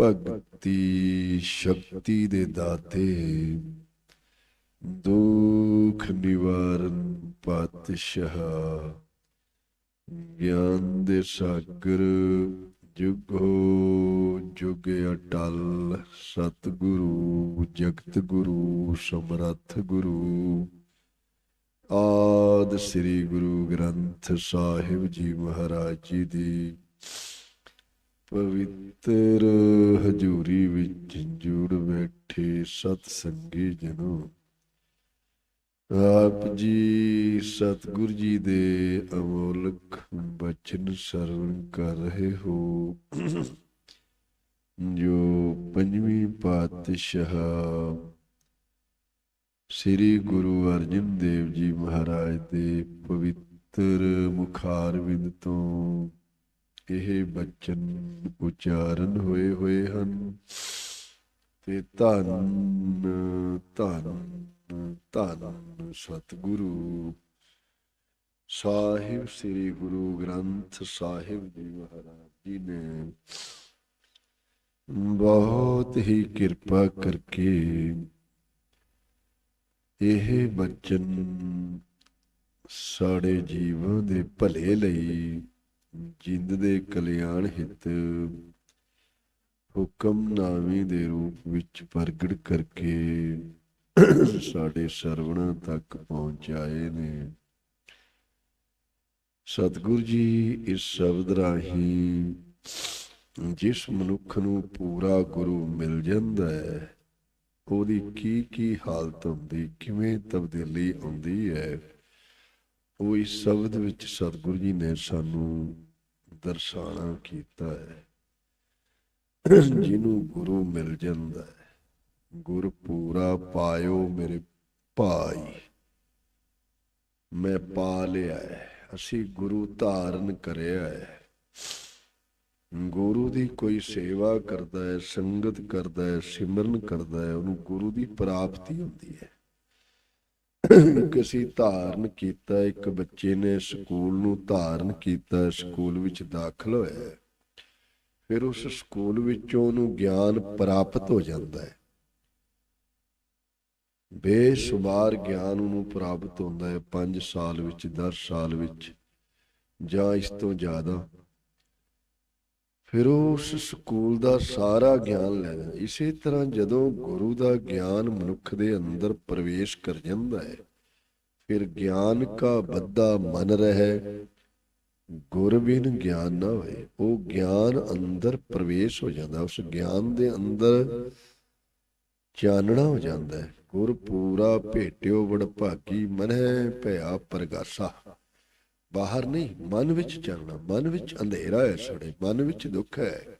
ਭਗਤੀ ਸ਼ਕਤੀ ਦੇ ਦਾਤੇ, ਦੁਖ ਨਿਵਾਰਨ ਪਾਤਸ਼ਾਹ, ਗਿਆਨ ਦੇ ਸਾਗਰ ਜੁਗੋ ਜੁਗ ਅਟਲ, ਸਤਿਗੁਰੂ, ਜਗਤ ਗੁਰੂ, ਸਮਰੱਥ ਗੁਰੂ। ਆਦ ਸ੍ਰੀ ਗੁਰੂ ਗ੍ਰੰਥ ਸਾਹਿਬ ਜੀ ਮਹਾਰਾਜ ਜੀ ਦੀ ਪਵਿੱਤਰ ਹਜੂਰੀ ਵਿੱਚ ਜੁੜ ਬੈਠੇ ਸਤ ਸੰਗੀ ਜਨੋ। ਆਪ ਜੀ ਸਤਿਗੁਰ ਜੀ ਦੇ ਅਮੋਲਕ ਬਚਨ ਸਰਵਣ ਕਰ ਰਹੇ ਹੋ। ਜੋ ਪੰਜਵੀਂ ਪਾਤਸ਼ਾਹ ਸ੍ਰੀ ਗੁਰੂ ਅਰਜਨ ਦੇਵ ਜੀ ਮਹਾਰਾਜ ਦੇ ਪਵਿੱਤਰ ਮੁਖਾਰਵਿੰਦ ਤੋਂ ਇਹ ਬਚਨ ਉਚਾਰਨ ਹੋਏ ਹੋਏ ਹਨ। ਤੇ ਧੰਨ ਧੰਨ ਧੰਨ ਸਤਿਗੁਰੂ। ਸਾਹਿਬ ਸ੍ਰੀ ਗੁਰੂ ਗ੍ਰੰਥ ਸਾਹਿਬ ਜੀ ਮਹਾਰਾਜ ਜੀ ਨੇ ਬਹੁਤ ਹੀ ਕਿਰਪਾ ਕਰਕੇ ਇਹ ਬਚਨ ਸਾਡੇ ਜੀਵਨ ਦੇ ਭਲੇ ਲਈ ਜਿੰਦ ਦੇ ਕਲਿਆਣ ਹਿਤ ਹੁਕਮਨਾਮੇ ਦੇ ਰੂਪ ਵਿੱਚ ਪ੍ਰਗਟ ਕਰਕੇ ਸਾਡੇ ਸਰਵਣਾ ਤੱਕ ਪਹੁੰਚਾਏ ਨੇ। ਸਤਿਗੁਰੂ ਜੀ, ਇਸ ਸ਼ਬਦ ਰਾਹੀਂ ਜਿਸ ਮਨੁੱਖ ਨੂੰ ਪੂਰਾ ਗੁਰੂ ਮਿਲ ਜਾਂਦਾ ਹੈ, ਉਹਦੀ ਕੀ ਕੀ ਹਾਲਤ ਹੁੰਦੀ, ਕਿਵੇਂ ਤਬਦੀਲੀ ਆਉਂਦੀ ਹੈ, ਉਹ ਇਸ ਸ਼ਬਦ ਵਿੱਚ ਸਤਿਗੁਰੂ ਜੀ ਨੇ ਸਾਨੂੰ ਦਰਸਾਣਾ ਕੀਤਾ ਹੈ। ਜਿਹਨੂੰ ਗੁਰੂ ਮਿਲ ਜਾਂਦਾ ਹੈ। ਗੁਰ ਪੂਰਾ ਪਾਇਓ ਮੇਰੇ ਭਾਈ। ਮੈਂ ਪਾ ਲਿਆ ਹੈ। ਅਸੀਂ ਗੁਰੂ ਧਾਰਨ ਕਰਿਆ ਹੈ। ਗੁਰੂ ਦੀ ਕੋਈ ਸੇਵਾ ਕਰਦਾ ਹੈ, ਸੰਗਤ ਕਰਦਾ ਹੈ, ਸਿਮਰਨ ਕਰਦਾ ਹੈ। ਉਹਨੂੰ ਗੁਰੂ ਦੀ ਪ੍ਰਾਪਤੀ ਹੁੰਦੀ ਹੈ। ਕਿਸੇ ਧਾਰਨ ਕੀਤਾ, ਇੱਕ ਬੱਚੇ ਨੇ ਸਕੂਲ ਨੂੰ ਧਾਰਨ ਕੀਤਾ, ਸਕੂਲ ਵਿੱਚ ਦਾਖਲ ਹੋਇਆ ਫਿਰ ਉਸ ਸਕੂਲ ਵਿੱਚੋਂ ਉਹਨੂੰ ਗਿਆਨ ਪ੍ਰਾਪਤ ਹੋ ਜਾਂਦਾ ਹੈ। ਬੇਸ਼ੁਮਾਰ ਗਿਆਨ ਉਹਨੂੰ ਪ੍ਰਾਪਤ ਹੁੰਦਾ ਹੈ 5 ਸਾਲ ਵਿੱਚ 10 ਸਾਲ ਵਿੱਚ ਜਾਂ ਇਸ ਤੋਂ ਜ਼ਿਆਦਾ। ਫਿਰ ਉਸ ਸਕੂਲ ਦਾ ਸਾਰਾ ਗਿਆਨ ਲੈ ਇਸੇ ਤਰ੍ਹਾਂ ਜਦੋਂ ਗੁਰੂ ਦਾ ਗਿਆਨ ਮਨੁੱਖ ਦੇ ਅੰਦਰ ਪ੍ਰਵੇਸ਼ ਕਰ ਜਾਂਦਾ ਹੈ, ਫਿਰ ਗਿਆਨ ਕਾ ਬੱਦਾ ਮਨ ਰਹੇ ਗੁਰ ਬਿਨ ਗਿਆਨ ਨਾ ਹੋਏ। ਉਹ ਗਿਆਨ ਅੰਦਰ ਪ੍ਰਵੇਸ਼ ਹੋ ਜਾਂਦਾ, ਉਸ ਗਿਆਨ ਦੇ ਅੰਦਰ ਚਾਨਣਾ ਹੋ ਜਾਂਦਾ ਹੈ। ਗੁਰ ਪੂਰਾ ਭੇਟਿਓ ਵਡ ਭਾਗੀ ਮਨੈ ਭਇਆ ਪ੍ਰਗਾਸਾ। ਬਾਹਰ ਨਹੀਂ, ਮਨ ਵਿੱਚ ਚੱਲਣਾ ਮਨ ਵਿੱਚ ਅੰਧੇਰਾ ਹੈ ਸਾਡੇ, ਮਨ ਵਿੱਚ ਦੁੱਖ ਹੈ।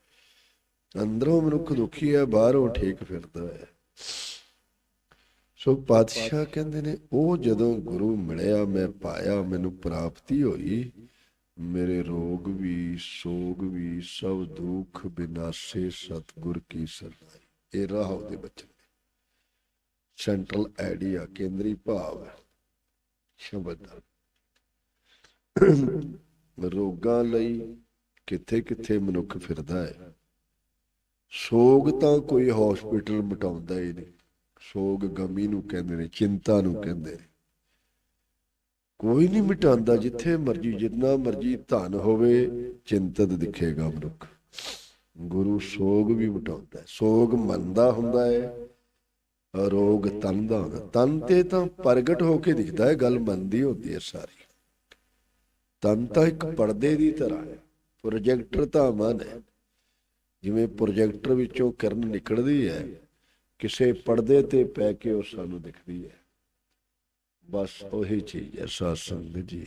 ਅੰਦਰੋਂ ਮਨੁੱਖ ਦੁਖੀ ਹੈ, ਬਾਹਰੋਂ ਠੀਕ ਫਿਰਦਾ ਹੈ। ਸੋ ਪਾਤਸ਼ਾਹ ਕਹਿੰਦੇ ਨੇ, ਉਹ ਜਦੋਂ ਗੁਰੂ ਮਿਲਿਆ, ਮੈਂ ਪਾਇਆ, ਮੈਨੂੰ ਪ੍ਰਾਪਤੀ ਹੋਈ। ਮੇਰੇ ਰੋਗ ਵੀ, ਸੋਗ ਵੀ, ਸਭ ਦੁੱਖ ਬਿਨਾਸੇ ਸਤਗੁਰ ਕੀ ਸਰਨਾਈ। ਇਹ ਰਾਹ ਉਹਦੇ ਬਚਨ ਸੈਂਟਰਲ ਆਈਡੀਆ ਕੇਂਦਰੀ ਭਾਵ ਸ਼ਬਦ। ਦਾ ਰੋਗਾਂ ਲਈ ਕਿੱਥੇ ਕਿੱਥੇ ਮਨੁੱਖ ਫਿਰਦਾ ਹੈ। ਸੋਗ ਤਾਂ ਕੋਈ ਹਸਪੀਟਲ ਮਟਾਉਂਦਾ ਹੀ ਨਹੀਂ। ਸੋਗ ਗਮੀ ਨੂੰ ਕਹਿੰਦੇ ਨੇ, ਚਿੰਤਾ ਨੂੰ ਕਹਿੰਦੇ ਨੇ। ਕੋਈ ਨਹੀਂ ਮਿਟਾਉਂਦਾ, ਜਿੱਥੇ ਮਰਜ਼ੀ, ਜਿੰਨਾ ਮਰਜ਼ੀ ਧਨ ਹੋਵੇ, ਚਿੰਤਤ ਦਿਖੇਗਾ ਮਨੁੱਖ। ਗੁਰੂ ਸੋਗ ਵੀ ਮਿਟਾਉਂਦਾ ਹੈ। ਸੋਗ ਮਨ ਦਾ ਹੁੰਦਾ ਹੈ, ਰੋਗ ਤਨ ਦਾ ਹੁੰਦਾ ਤਨ ਤੇ ਤਾਂ ਪ੍ਰਗਟ ਹੋ ਕੇ ਦਿਖਦਾ ਹੈ, ਗੱਲ ਮਨ ਦੀ ਹੁੰਦੀ ਹੈ ਸਾਰੀ। ਤਨ ਤਾਂ ਇੱਕ ਪਰਦੇ ਦੀ ਤਰ੍ਹਾਂ ਹੈ। ਪ੍ਰੋਜੈਕਟਰ ਤਾਂ ਮਨ ਹੈ। ਜਿਵੇਂ ਪ੍ਰੋਜੈਕਟਰ ਵਿੱਚੋਂ ਕਿਰਨ ਨਿਕਲਦੀ ਹੈ, ਕਿਸੇ ਪਰਦੇ ਤੇ ਪੈ ਕੇ ਉਹ ਸਾਨੂੰ ਦਿਖਦੀ ਹੈ। ਬਸ ਉਹੀ ਚੀਜ਼ ਹੈ ਸਾਧ ਜੀ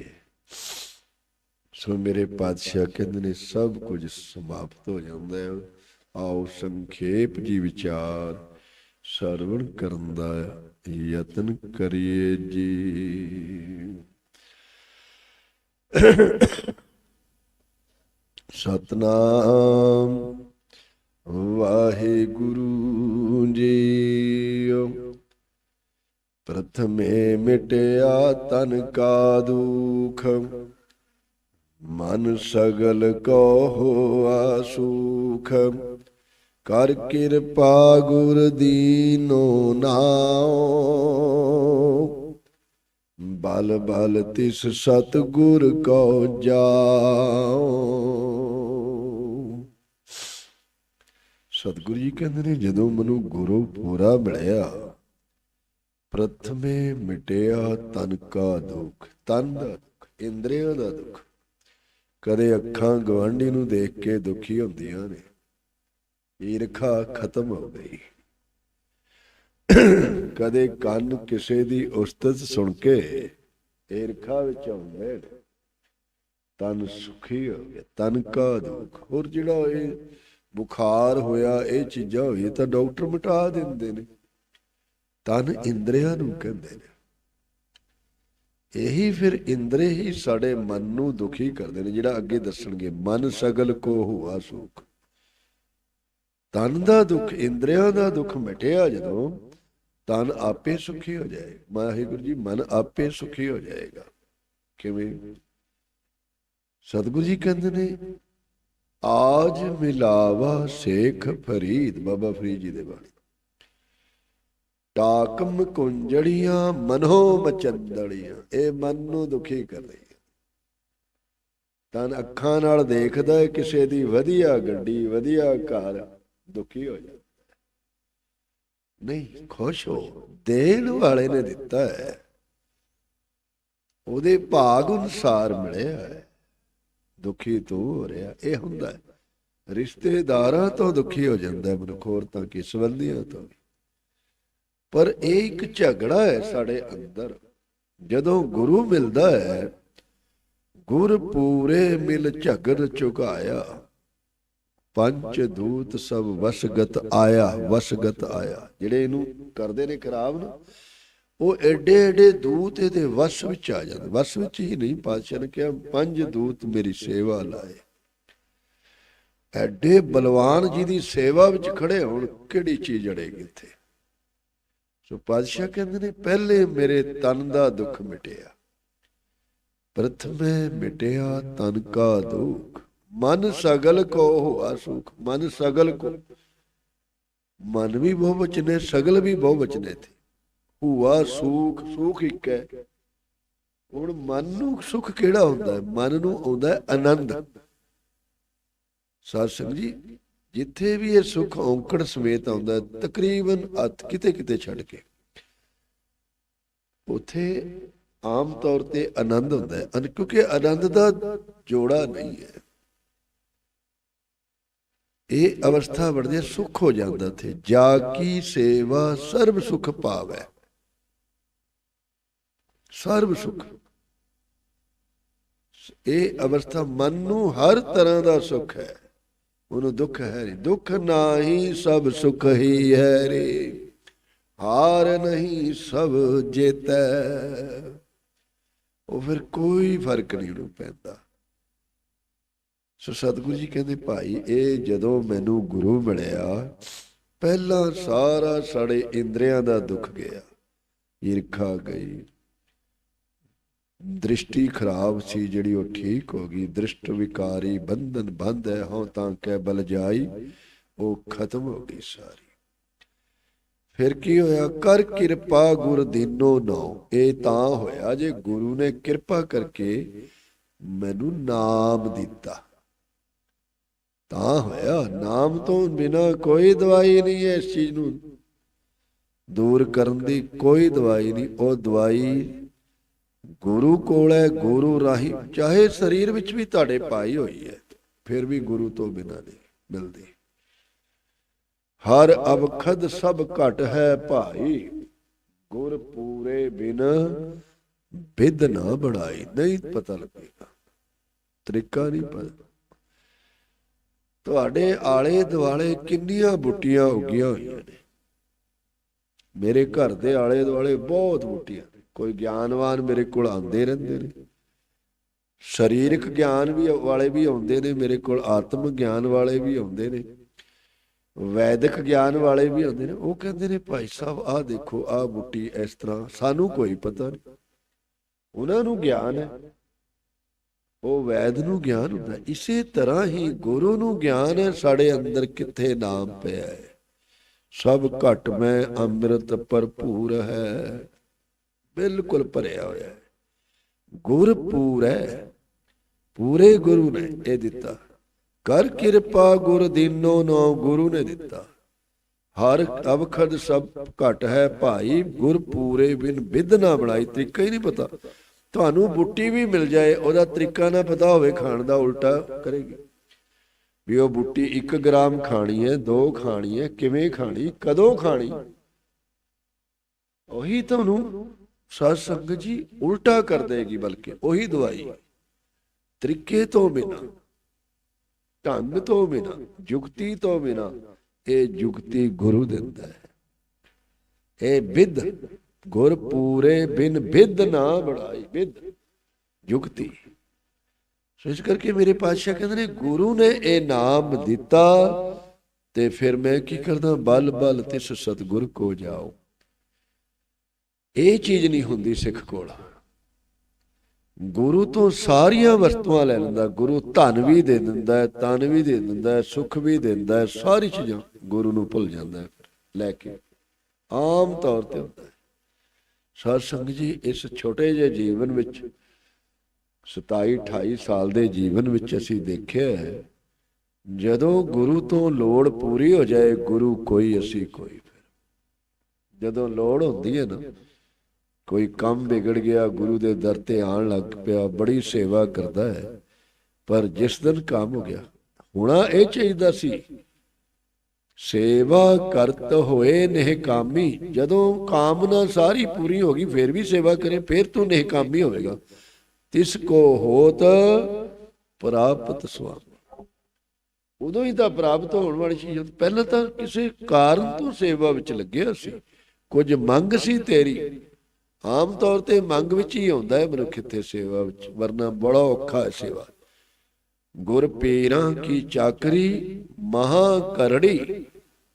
ਸੋ ਮੇਰੇ ਪਾਤਸ਼ਾਹ ਕਹਿੰਦੇ ਨੇ, ਸਭ ਕੁਝ ਸਮਾਪਤ ਹੋ ਜਾਂਦਾ ਹੈ। ਆਓ ਸੰਖੇਪ ਜੀ ਵਿਚਾਰ, ਸਰਵਣ ਕਰਨ ਦਾ ਯਤਨ ਕਰੀਏ ਜੀ। ਸਤਨਾਮ ਵਾਹਿਗੁਰੂ ਜੀ ਪ੍ਰਥਮੇ ਮਿਟਿਆ ਤਨ ਕਾ ਦੁਖ, ਮਨ ਸਗਲ ਕੋ ਹੋਆ ਸੁਖ। ਕਰ ਕਿਰਪਾ ਗੁਰ ਦੀਨੋ ਨਾਉ ਬਲ ਬਲ ਤਿਸ ਸਤ ਗੁਰ ਕੋ ਜਾਓ। ਸਤਿਗੁਰੂ ਜੀ ਕਹਿੰਦੇ ਨੇ, ਜਦੋਂ ਮਨੂੰ ਗੁਰੂ ਪੂਰਾ ਮਿਲਿਆ, ਪ੍ਰਥਮੇ ਮਿਟਿਆ ਤਨ ਕਾ ਦੁੱਖ, ਤਨ ਦਾ ਦੁੱਖ, ਇੰਦਰੀਆਂ ਦਾ ਦੁੱਖ। ਕਦੇ ਅੱਖਾਂ ਗਵਾਂਢੀ ਨੂੰ ਦੇਖ ਕੇ ਦੁਖੀ ਹੁੰਦੀਆਂ ਨੇ। ਈਰਖਾ ਖਤਮ ਹੋ ਗਈ। ਕਦੇ ਕੰਨ ਕਿਸੇ ਦੀ ਉਸਤਤ ਸੁਣ ਕੇ ਈਰਖਾ ਵਿੱਚ ਆਉਂਦੇ ਤਨ ਸੁਖੀ ਹੋ ਗਿਆ, ਤਨ ਕਾ ਦੁੱਖ। ਹੋਰ ਜਿਹੜਾ ਇਹ ਬੁਖਾਰ ਹੋਇਆ, ਇਹ ਚੀਜ਼ਾਂ ਹੋਈ ਤਾਂ ਡਾਕਟਰ ਮਿਟਾ ਦਿੰਦੇ ਨੇ। ਤਨ ਇੰਦਰੀਆਂ ਨੂੰ ਕਹਿੰਦੇ ਨੇ। ਇਹੀ ਫਿਰ ਇੰਦਰੀ ਹੀ ਸਾਡੇ ਮਨ ਨੂੰ ਦੁਖੀ ਕਰਦੇ ਨੇ, ਜਿਹੜਾ ਅੱਗੇ ਦੱਸਣਗੇ, ਮਨ ਸਗਲ ਕੋ ਹੁਆ ਸੁਖ। ਤਨ ਦਾ ਦੁੱਖ, ਇੰਦਰੀਆਂ ਦਾ ਦੁੱਖ ਮਿਟਿਆ ਜਦੋਂ ਤਨ ਆਪੇ ਸੁਖੀ ਹੋ ਜਾਏ। ਵਾਹਿਗੁਰੂ ਜੀ, ਮਨ ਆਪੇ ਸੁਖੀ ਹੋ ਜਾਏਗਾ। ਕਿਵੇਂ? ਸਤਿਗੁਰੂ ਜੀ ਕਹਿੰਦੇ ਨੇ, ਆਜ ਮਿਲਾਵਾ ਸੇਖ ਫਰੀਦ। ਬਾਬਾ ਫਰੀਦ ਜੀ ਦੇ ਬਾਣੀ। ਟਾਕਮ ਕੁੰਜੜੀਆਂ, ਮਨੋ ਮਚੰਦੜੀਆਂ। ਇਹ ਮਨ ਨੂੰ ਦੁਖੀ ਕਰ ਰਹੀ ਹੈ। ਤਨ ਅੱਖਾਂ ਨਾਲ ਦੇਖਦਾ ਕਿਸੇ ਦੀ ਵਧੀਆ ਗੱਡੀ, ਵਧੀਆ ਘਰ ਦੁਖੀ ਹੋ ਜਾਂਦਾ ਨਹੀਂ, ਖੁਸ਼ ਹੋ। ਦੇਣ ਵਾਲੇ ਨੇ ਦਿੱਤਾ ਹੈ। ਉਹਦੇ ਭਾਗ ਅਨੁਸਾਰ ਮਿਲਿਆ ਹੈ। ਦੁਖੀ ਤੂੰ ਹੋ ਰਿਹਾ। ਇਹ ਹੁੰਦਾ ਰਿਸ਼ਤੇਦਾਰਾਂ ਤੋਂ ਦੁਖੀ ਹੋ ਜਾਂਦਾ ਹੈ, ਮਨੁੱਖ ਹੋਰ ਤਾਂ ਕਿ ਸੰਬੰਧੀਆਂ ਤੋਂ ਵੀ। ਪਰ ਇਹ ਇੱਕ ਝਗੜਾ ਹੈ ਸਾਡੇ ਅੰਦਰ। ਜਦੋਂ ਗੁਰੂ ਮਿਲਦਾ ਹੈ, ਗੁਰ ਪੂਰੇ ਮਿਲ ਝਗੜ ਚੁਕਾਇਆ। ਪੰਜ ਦੂਤ ਸਭ ਵਸਗਤ ਆਇਆ ਵਸਗਤ ਆਇਆ। ਜਿਹੜੇ ਇਹਨੂੰ ਕਰਦੇ ਨੇ ਖਰਾਬ ਨਾ, ਉਹ ਐਡੇ ਐਡੇ ਦੂਤ ਇਹਦੇ ਵਸ ਵਿੱਚ ਆ ਜਾਂਦੇ। ਵਸ ਵਿੱਚ ਹੀ ਨਹੀਂ, ਪਾਤਸ਼ਾਹ ਨੇ ਕਿਹਾ, ਪੰਜ ਦੂਤ ਮੇਰੀ ਸੇਵਾ ਲਾਏ। ਐਡੇ ਬਲਵਾਨ ਜੀ ਦੀ ਸੇਵਾ ਵਿੱਚ ਖੜੇ ਹੋਣ, ਕਿਹੜੀ ਚੀਜ਼ ਅੜੇਗੀ ਇੱਥੇ? ਸੋ ਪਾਤਸ਼ਾਹ ਕਹਿੰਦੇ ਨੇ, ਪਹਿਲੇ ਮੇਰੇ ਤਨ ਦਾ ਦੁੱਖ ਮਿਟਿਆ। ਪ੍ਰਥਮੇ ਮਿਟਿਆ ਤਨ ਕਾ ਦੁੱਖ। ਮਨ ਸਗਲ ਕੋ ਹੋਆ ਸੁਖ ਮਨ ਸਗਲ ਕੋ। ਮਨ ਵੀ ਬਹੁ ਬਚਨੇ, ਸਗਲ ਵੀ ਬਹੁ ਬਚਨੇ ਥੇ ਹੁਆ ਸੁਖ ਸੁਖ ਇੱਕ। ਹੈ ਹੁਣ ਮਨ ਨੂੰ ਸੁਖ ਕਿਹੜਾ ਹੁੰਦਾ? ਹੈ ਮਨ ਨੂੰ ਆਉਂਦਾ ਹੈ ਆਨੰਦ। ਸਾਧ ਸੰਗਤ ਜੀ, ਜਿੱਥੇ ਵੀ ਇਹ ਸੁਖ ਔਂਕੜ ਸਮੇਤ ਆਉਂਦਾ ਤਕਰੀਬਨ ਅਤ ਕਿਤੇ ਕਿਤੇ ਛੱਡ ਕੇ। ਉਥੇ ਆਮ ਤੌਰ ਤੇ ਆਨੰਦ ਹੁੰਦਾ ਹੈ। ਕਿਉਂਕਿ ਆਨੰਦ ਦਾ ਜੋੜਾ ਨਹੀਂ ਹੈ। ਇਹ ਅਵਸਥਾ ਵੜਦੀ ਹੈ, ਸੁਖ ਹੋ ਜਾਂਦਾ ਤੇ ਜਾ ਕੀ ਸੇਵਾ ਸਰਬ ਸੁਖ ਪਾਵੈ। ਸਰਬ ਸੁਖ। ਇਹ ਅਵਸਥਾ ਮਨ ਨੂੰ ਹਰ ਤਰ੍ਹਾਂ ਦਾ ਸੁਖ ਹੈ। ਉਹਨੂੰ ਦੁੱਖ ਹੈ ਨਹੀਂ। ਦੁੱਖ ਨਾਹੀ ਸਭ ਸੁਖ ਹੀ ਹੈ ਰੇ। ਹਾਰ ਨਹੀਂ ਸਭ ਜੇਤੈ। ਉਹ ਫਿਰ ਕੋਈ ਫ਼ਰਕ ਨਹੀਂ ਪੈਂਦਾ। ਸੋ ਸਤਿਗੁਰੂ ਜੀ ਕਹਿੰਦੇ, ਭਾਈ, ਇਹ ਜਦੋਂ ਮੈਨੂੰ ਗੁਰੂ ਮਿਲਿਆ ਪਹਿਲਾਂ ਸਾਰਾ ਸਾਡੇ ਇੰਦਰੀਆਂ ਦਾ ਦੁੱਖ ਗਿਆ, ਈਰਖਾ ਗਈ। ਦ੍ਰਿਸ਼ਟੀ ਖਰਾਬ ਸੀ ਜਿਹੜੀ ਉਹ ਠੀਕ ਹੋ ਗਈ, ਦ੍ਰਿਸ਼ਟ ਵਿਕਾਰੀ ਬੰਧਨ ਬੰਧ ਹੈ, ਹਉ ਤਾਂ ਕਹਿ ਬਲ ਜਾਈ, ਉਹ ਖਤਮ ਹੋ ਗਈ ਸਾਰੀ। ਫਿਰ ਕੀ ਹੋਇਆ? ਕਰ ਕਿਰਪਾ ਗੁਰ ਦੀਨੋ ਨੋ ਇਹ ਤਾਂ ਹੋਇਆ ਜੇ ਗੁਰੂ ਨੇ ਕਿਰਪਾ ਕਰਕੇ ਮੈਨੂੰ ਨਾਮ ਦਿੱਤਾ। ਤਾਂ ਹੋਇਆ, ਨਾਮ ਤੋਂ ਬਿਨਾ ਕੋਈ ਦਵਾਈ ਨਹੀਂ ਹੈ ਇਸ ਚੀਜ਼ ਨੂੰ। ਦੂਰ ਕਰਨ ਦੀ ਕੋਈ ਦਵਾਈ ਨਹੀਂ, ਉਹ ਦਵਾਈ ਗੁਰੂ ਕੋਲ ਹੈ, ਗੁਰੂ ਰਾਹੀਂ, ਚਾਹੇ ਸਰੀਰ ਵਿੱਚ ਵੀ ਤੁਹਾਡੇ ਪਾਈ ਹੋਈ ਹੈ, ਫਿਰ ਵੀ ਗੁਰੂ ਤੋਂ ਬਿਨਾ ਨਹੀਂ ਮਿਲਦੀ। ਹਰ ਅਵਖਦ ਸਭ ਘਟ ਹੈ ਭਾਈ, ਗੁਰ ਪੂਰੇ ਬਿਨ ਬਿਦ ਨਾ ਬਣਾਈ, ਨਹੀਂ ਪਤਾ ਲੱਗੇਗਾ। ਤਰੀਕਾ ਨਹੀਂ ਪਤਾ। ਤੁਹਾਡੇ ਆਲੇ ਦੁਆਲੇ ਕਿੰਨੀਆਂ ਬੁੱਟੀਆਂ ਉੱਗੀਆਂ ਹੋਈਆਂ ਨੇ। ਮੇਰੇ ਘਰ ਦੇ ਆਲੇ ਦੁਆਲੇ ਬਹੁਤ ਬੁੱਟੀਆਂ। ਕੋਈ ਗਿਆਨਵਾਨ ਮੇਰੇ ਕੋਲ ਆਉਂਦੇ ਰਹਿੰਦੇ ਨੇ। ਸਰੀਰਕ ਗਿਆਨ ਵੀ ਵਾਲੇ ਵੀ ਆਉਂਦੇ ਨੇ, ਮੇਰੇ ਕੋਲ ਆਤਮ ਗਿਆਨ ਵਾਲੇ ਵੀ ਆਉਂਦੇ ਨੇ। ਵੈਦਿਕ ਗਿਆਨ ਵਾਲੇ ਵੀ ਆਉਂਦੇ ਨੇ। ਉਹ ਕਹਿੰਦੇ ਨੇ, ਭਾਈ ਸਾਹਿਬ, ਆਹ ਦੇਖੋ, ਆਹ ਬੁੱਟੀ ਇਸ ਤਰ੍ਹਾਂ, ਸਾਨੂੰ ਕੋਈ ਪਤਾ ਨਹੀਂ। ਉਹਨਾਂ ਨੂੰ ਗਿਆਨ ਹੈ। ਉਹ ਵੈਦ ਨੂੰ ਗਿਆਨ ਹੁੰਦਾ ਇਸੇ ਤਰ੍ਹਾਂ ਹੀ ਗੁਰੂ ਨੂੰ ਗਿਆਨ ਹੈ, ਸਾਡੇ ਅੰਦਰ ਕਿੱਥੇ ਨਾਮ ਪਿਆ ਹੈ। ਸਭ ਘਟ ਮੈਂ ਅੰਮ੍ਰਿਤ ਭਰਪੂਰ ਹੈ। ਬਿਲਕੁਲ ਭਰਿਆ ਹੋਇਆ ਹੈ। ਗੁਰ ਪੂਰ ਹੈ। ਪੂਰੇ ਗੁਰੂ ਨੇ ਇਹ ਦਿੱਤਾ। ਕਰ ਕਿਰਪਾ ਗੁਰ ਦੀਨੋ ਨੋ ਗੁਰੂ ਨੇ ਦਿੱਤਾ। ਹਰ ਅਵਖਦ ਸਭ ਘਟ ਹੈ ਭਾਈ। ਗੁਰ ਪੂਰੇ ਬਿਨ ਵਿਦ ਨਾ ਬਣਾਈ। ਤਰੀਕਾ ਹੀ ਨਹੀਂ ਪਤਾ। ਤੁਹਾਨੂੰ ਬੁੱਟੀ ਵੀ ਮਿਲ ਜਾਏ, ਉਹਦਾ ਤਰੀਕਾ ਨਾ ਪਤਾ ਹੋਵੇ, ਖਾਣ ਦਾ ਉਲਟਾ ਕਰੇਗੀ। ਵੀ ਉਹ ਬੁੱਟੀ 1 ਗ੍ਰਾਮ ਖਾਣੀ ਹੈ 2 ਖਾਣੀ ਹੈ, ਕਿਵੇਂ ਖਾਣੀ, ਕਦੋਂ ਖਾਣੀ? ਉਹੀ ਤੁਹਾਨੂੰ ਸਾਧ ਸੰਗਤ ਜੀ ਉਲਟਾ ਕਰ ਦੇਗੀ, ਬਲਕਿ ਉਹੀ ਦਵਾਈ। ਤਰੀਕੇ ਤੋਂ ਬਿਨਾ ਢੰਗ ਤੋਂ ਬਿਨਾ ਯੁਕਤੀ ਤੋਂ ਬਿਨਾ, ਇਹ ਯੁਕਤੀ ਗੁਰੂ ਦਿੰਦਾ ਹੈ। ਇਹ ਵਿਦ ਗੁਰ ਪੂਰੇ ਬਿਨ ਵਿਦ ਨਾ ਬੜਾਈ ਵਿਦ ਜੁਗਤੀ ਸੋ ਇਸ ਕਰਕੇ ਮੇਰੇ ਪਾਤਸ਼ਾਹ ਕਹਿੰਦੇ ਨੇ, ਗੁਰੂ ਨੇ ਇਹ ਨਾਮ ਦਿੱਤਾ ਤੇ ਫਿਰ ਮੈਂ ਕੀ ਕਰਦਾ, ਬਲ ਬਲ ਤਿਸ ਸਤਗੁਰ ਕੋ ਜਾਓ। ਇਹ ਚੀਜ਼ ਨਹੀਂ ਹੁੰਦੀ ਸਿੱਖ ਕੋਲ। ਗੁਰੂ ਤੋਂ ਸਾਰੀਆਂ ਵਸਤੂਆਂ ਲੈ ਲੈਂਦਾ, ਗੁਰੂ ਧਨ ਵੀ ਦੇ ਦਿੰਦਾ ਹੈ ਤਨ ਵੀ ਦੇ ਦਿੰਦਾ ਹੈ ਸੁੱਖ ਵੀ ਦਿੰਦਾ ਹੈ ਸਾਰੀ ਚੀਜ਼ਾਂ ਗੁਰੂ ਨੂੰ ਭੁੱਲ ਜਾਂਦਾ ਹੈ ਲੈ ਕੇ। ਆਮ ਤੌਰ ਤੇ ਹੁੰਦਾ। ਸਾਧ ਸੰਗਤ ਜੀ, ਇਸ ਛੋਟੇ ਜਿਹੇ ਜੀਵਨ ਵਿੱਚ 27 28 ਸਾਲ ਦੇ ਜੀਵਨ ਵਿੱਚ ਅਸੀਂ ਦੇਖਿਆ ਹੈ, ਜਦੋਂ ਗੁਰੂ ਤੋਂ ਲੋੜ ਪੂਰੀ ਹੋ ਜਾਏ, ਗੁਰੂ ਕੋਈ ਅਸੀਂ ਕੋਈ ਫਿਰ। ਜਦੋਂ ਲੋੜ ਹੁੰਦੀ ਹੈ ਨਾ, ਕੋਈ ਕੰਮ ਵਿਗੜ ਗਿਆ, ਗੁਰੂ ਦੇ ਦਰ ਤੇ ਆਣ ਲੱਗ ਪਿਆ, ਬੜੀ ਸੇਵਾ ਕਰਦਾ ਹੈ। ਪਰ ਜਿਸ ਦਿਨ ਕੰਮ ਹੋ ਗਿਆ, ਹੁਣਾ ਇਹ ਚਾਹੀਦਾ ਸੀ ਸੇਵਾ ਕਰਤ ਹੋਏ ਨਿਹਕਾਮੀ। ਜਦੋਂ ਕਾਮਨਾ ਸਾਰੀ ਪੂਰੀ ਹੋ ਗਈ, ਫਿਰ ਵੀ ਸੇਵਾ ਕਰੇ, ਫਿਰ ਤੂੰ ਨਿਹਕਾਮੀ ਹੋਵੇਗਾ। ਤਿਸ ਕੋ ਹੋਤ ਪ੍ਰਾਪਤ ਸੁਆਮੀ। ਉਦੋਂ ਹੀ ਤਾਂ ਪ੍ਰਾਪਤ ਹੋਣ ਵਾਲੀ ਚੀਜ਼ ਪਹਿਲਾਂ ਤਾਂ ਕਿਸੇ ਕਾਰਨ ਤੋਂ ਸੇਵਾ ਵਿੱਚ ਲੱਗਿਆ ਸੀ। ਕੁਝ ਮੰਗ ਸੀ ਤੇਰੀ। ਆਮ ਤੌਰ ਤੇ ਮੰਗ ਵਿੱਚ ਹੀ ਆਉਂਦਾ ਹੈ ਮਨੁੱਖ ਇੱਥੇ ਸੇਵਾ ਵਿੱਚ। ਵਰਨਾ ਬੜਾ ਔਖਾ ਹੈ ਸੇਵਾ। ਗੁਰ ਪੀਰਾਂ ਕੀ ਚਾਕਰੀ ਮਹਾ ਕਰੜੀ।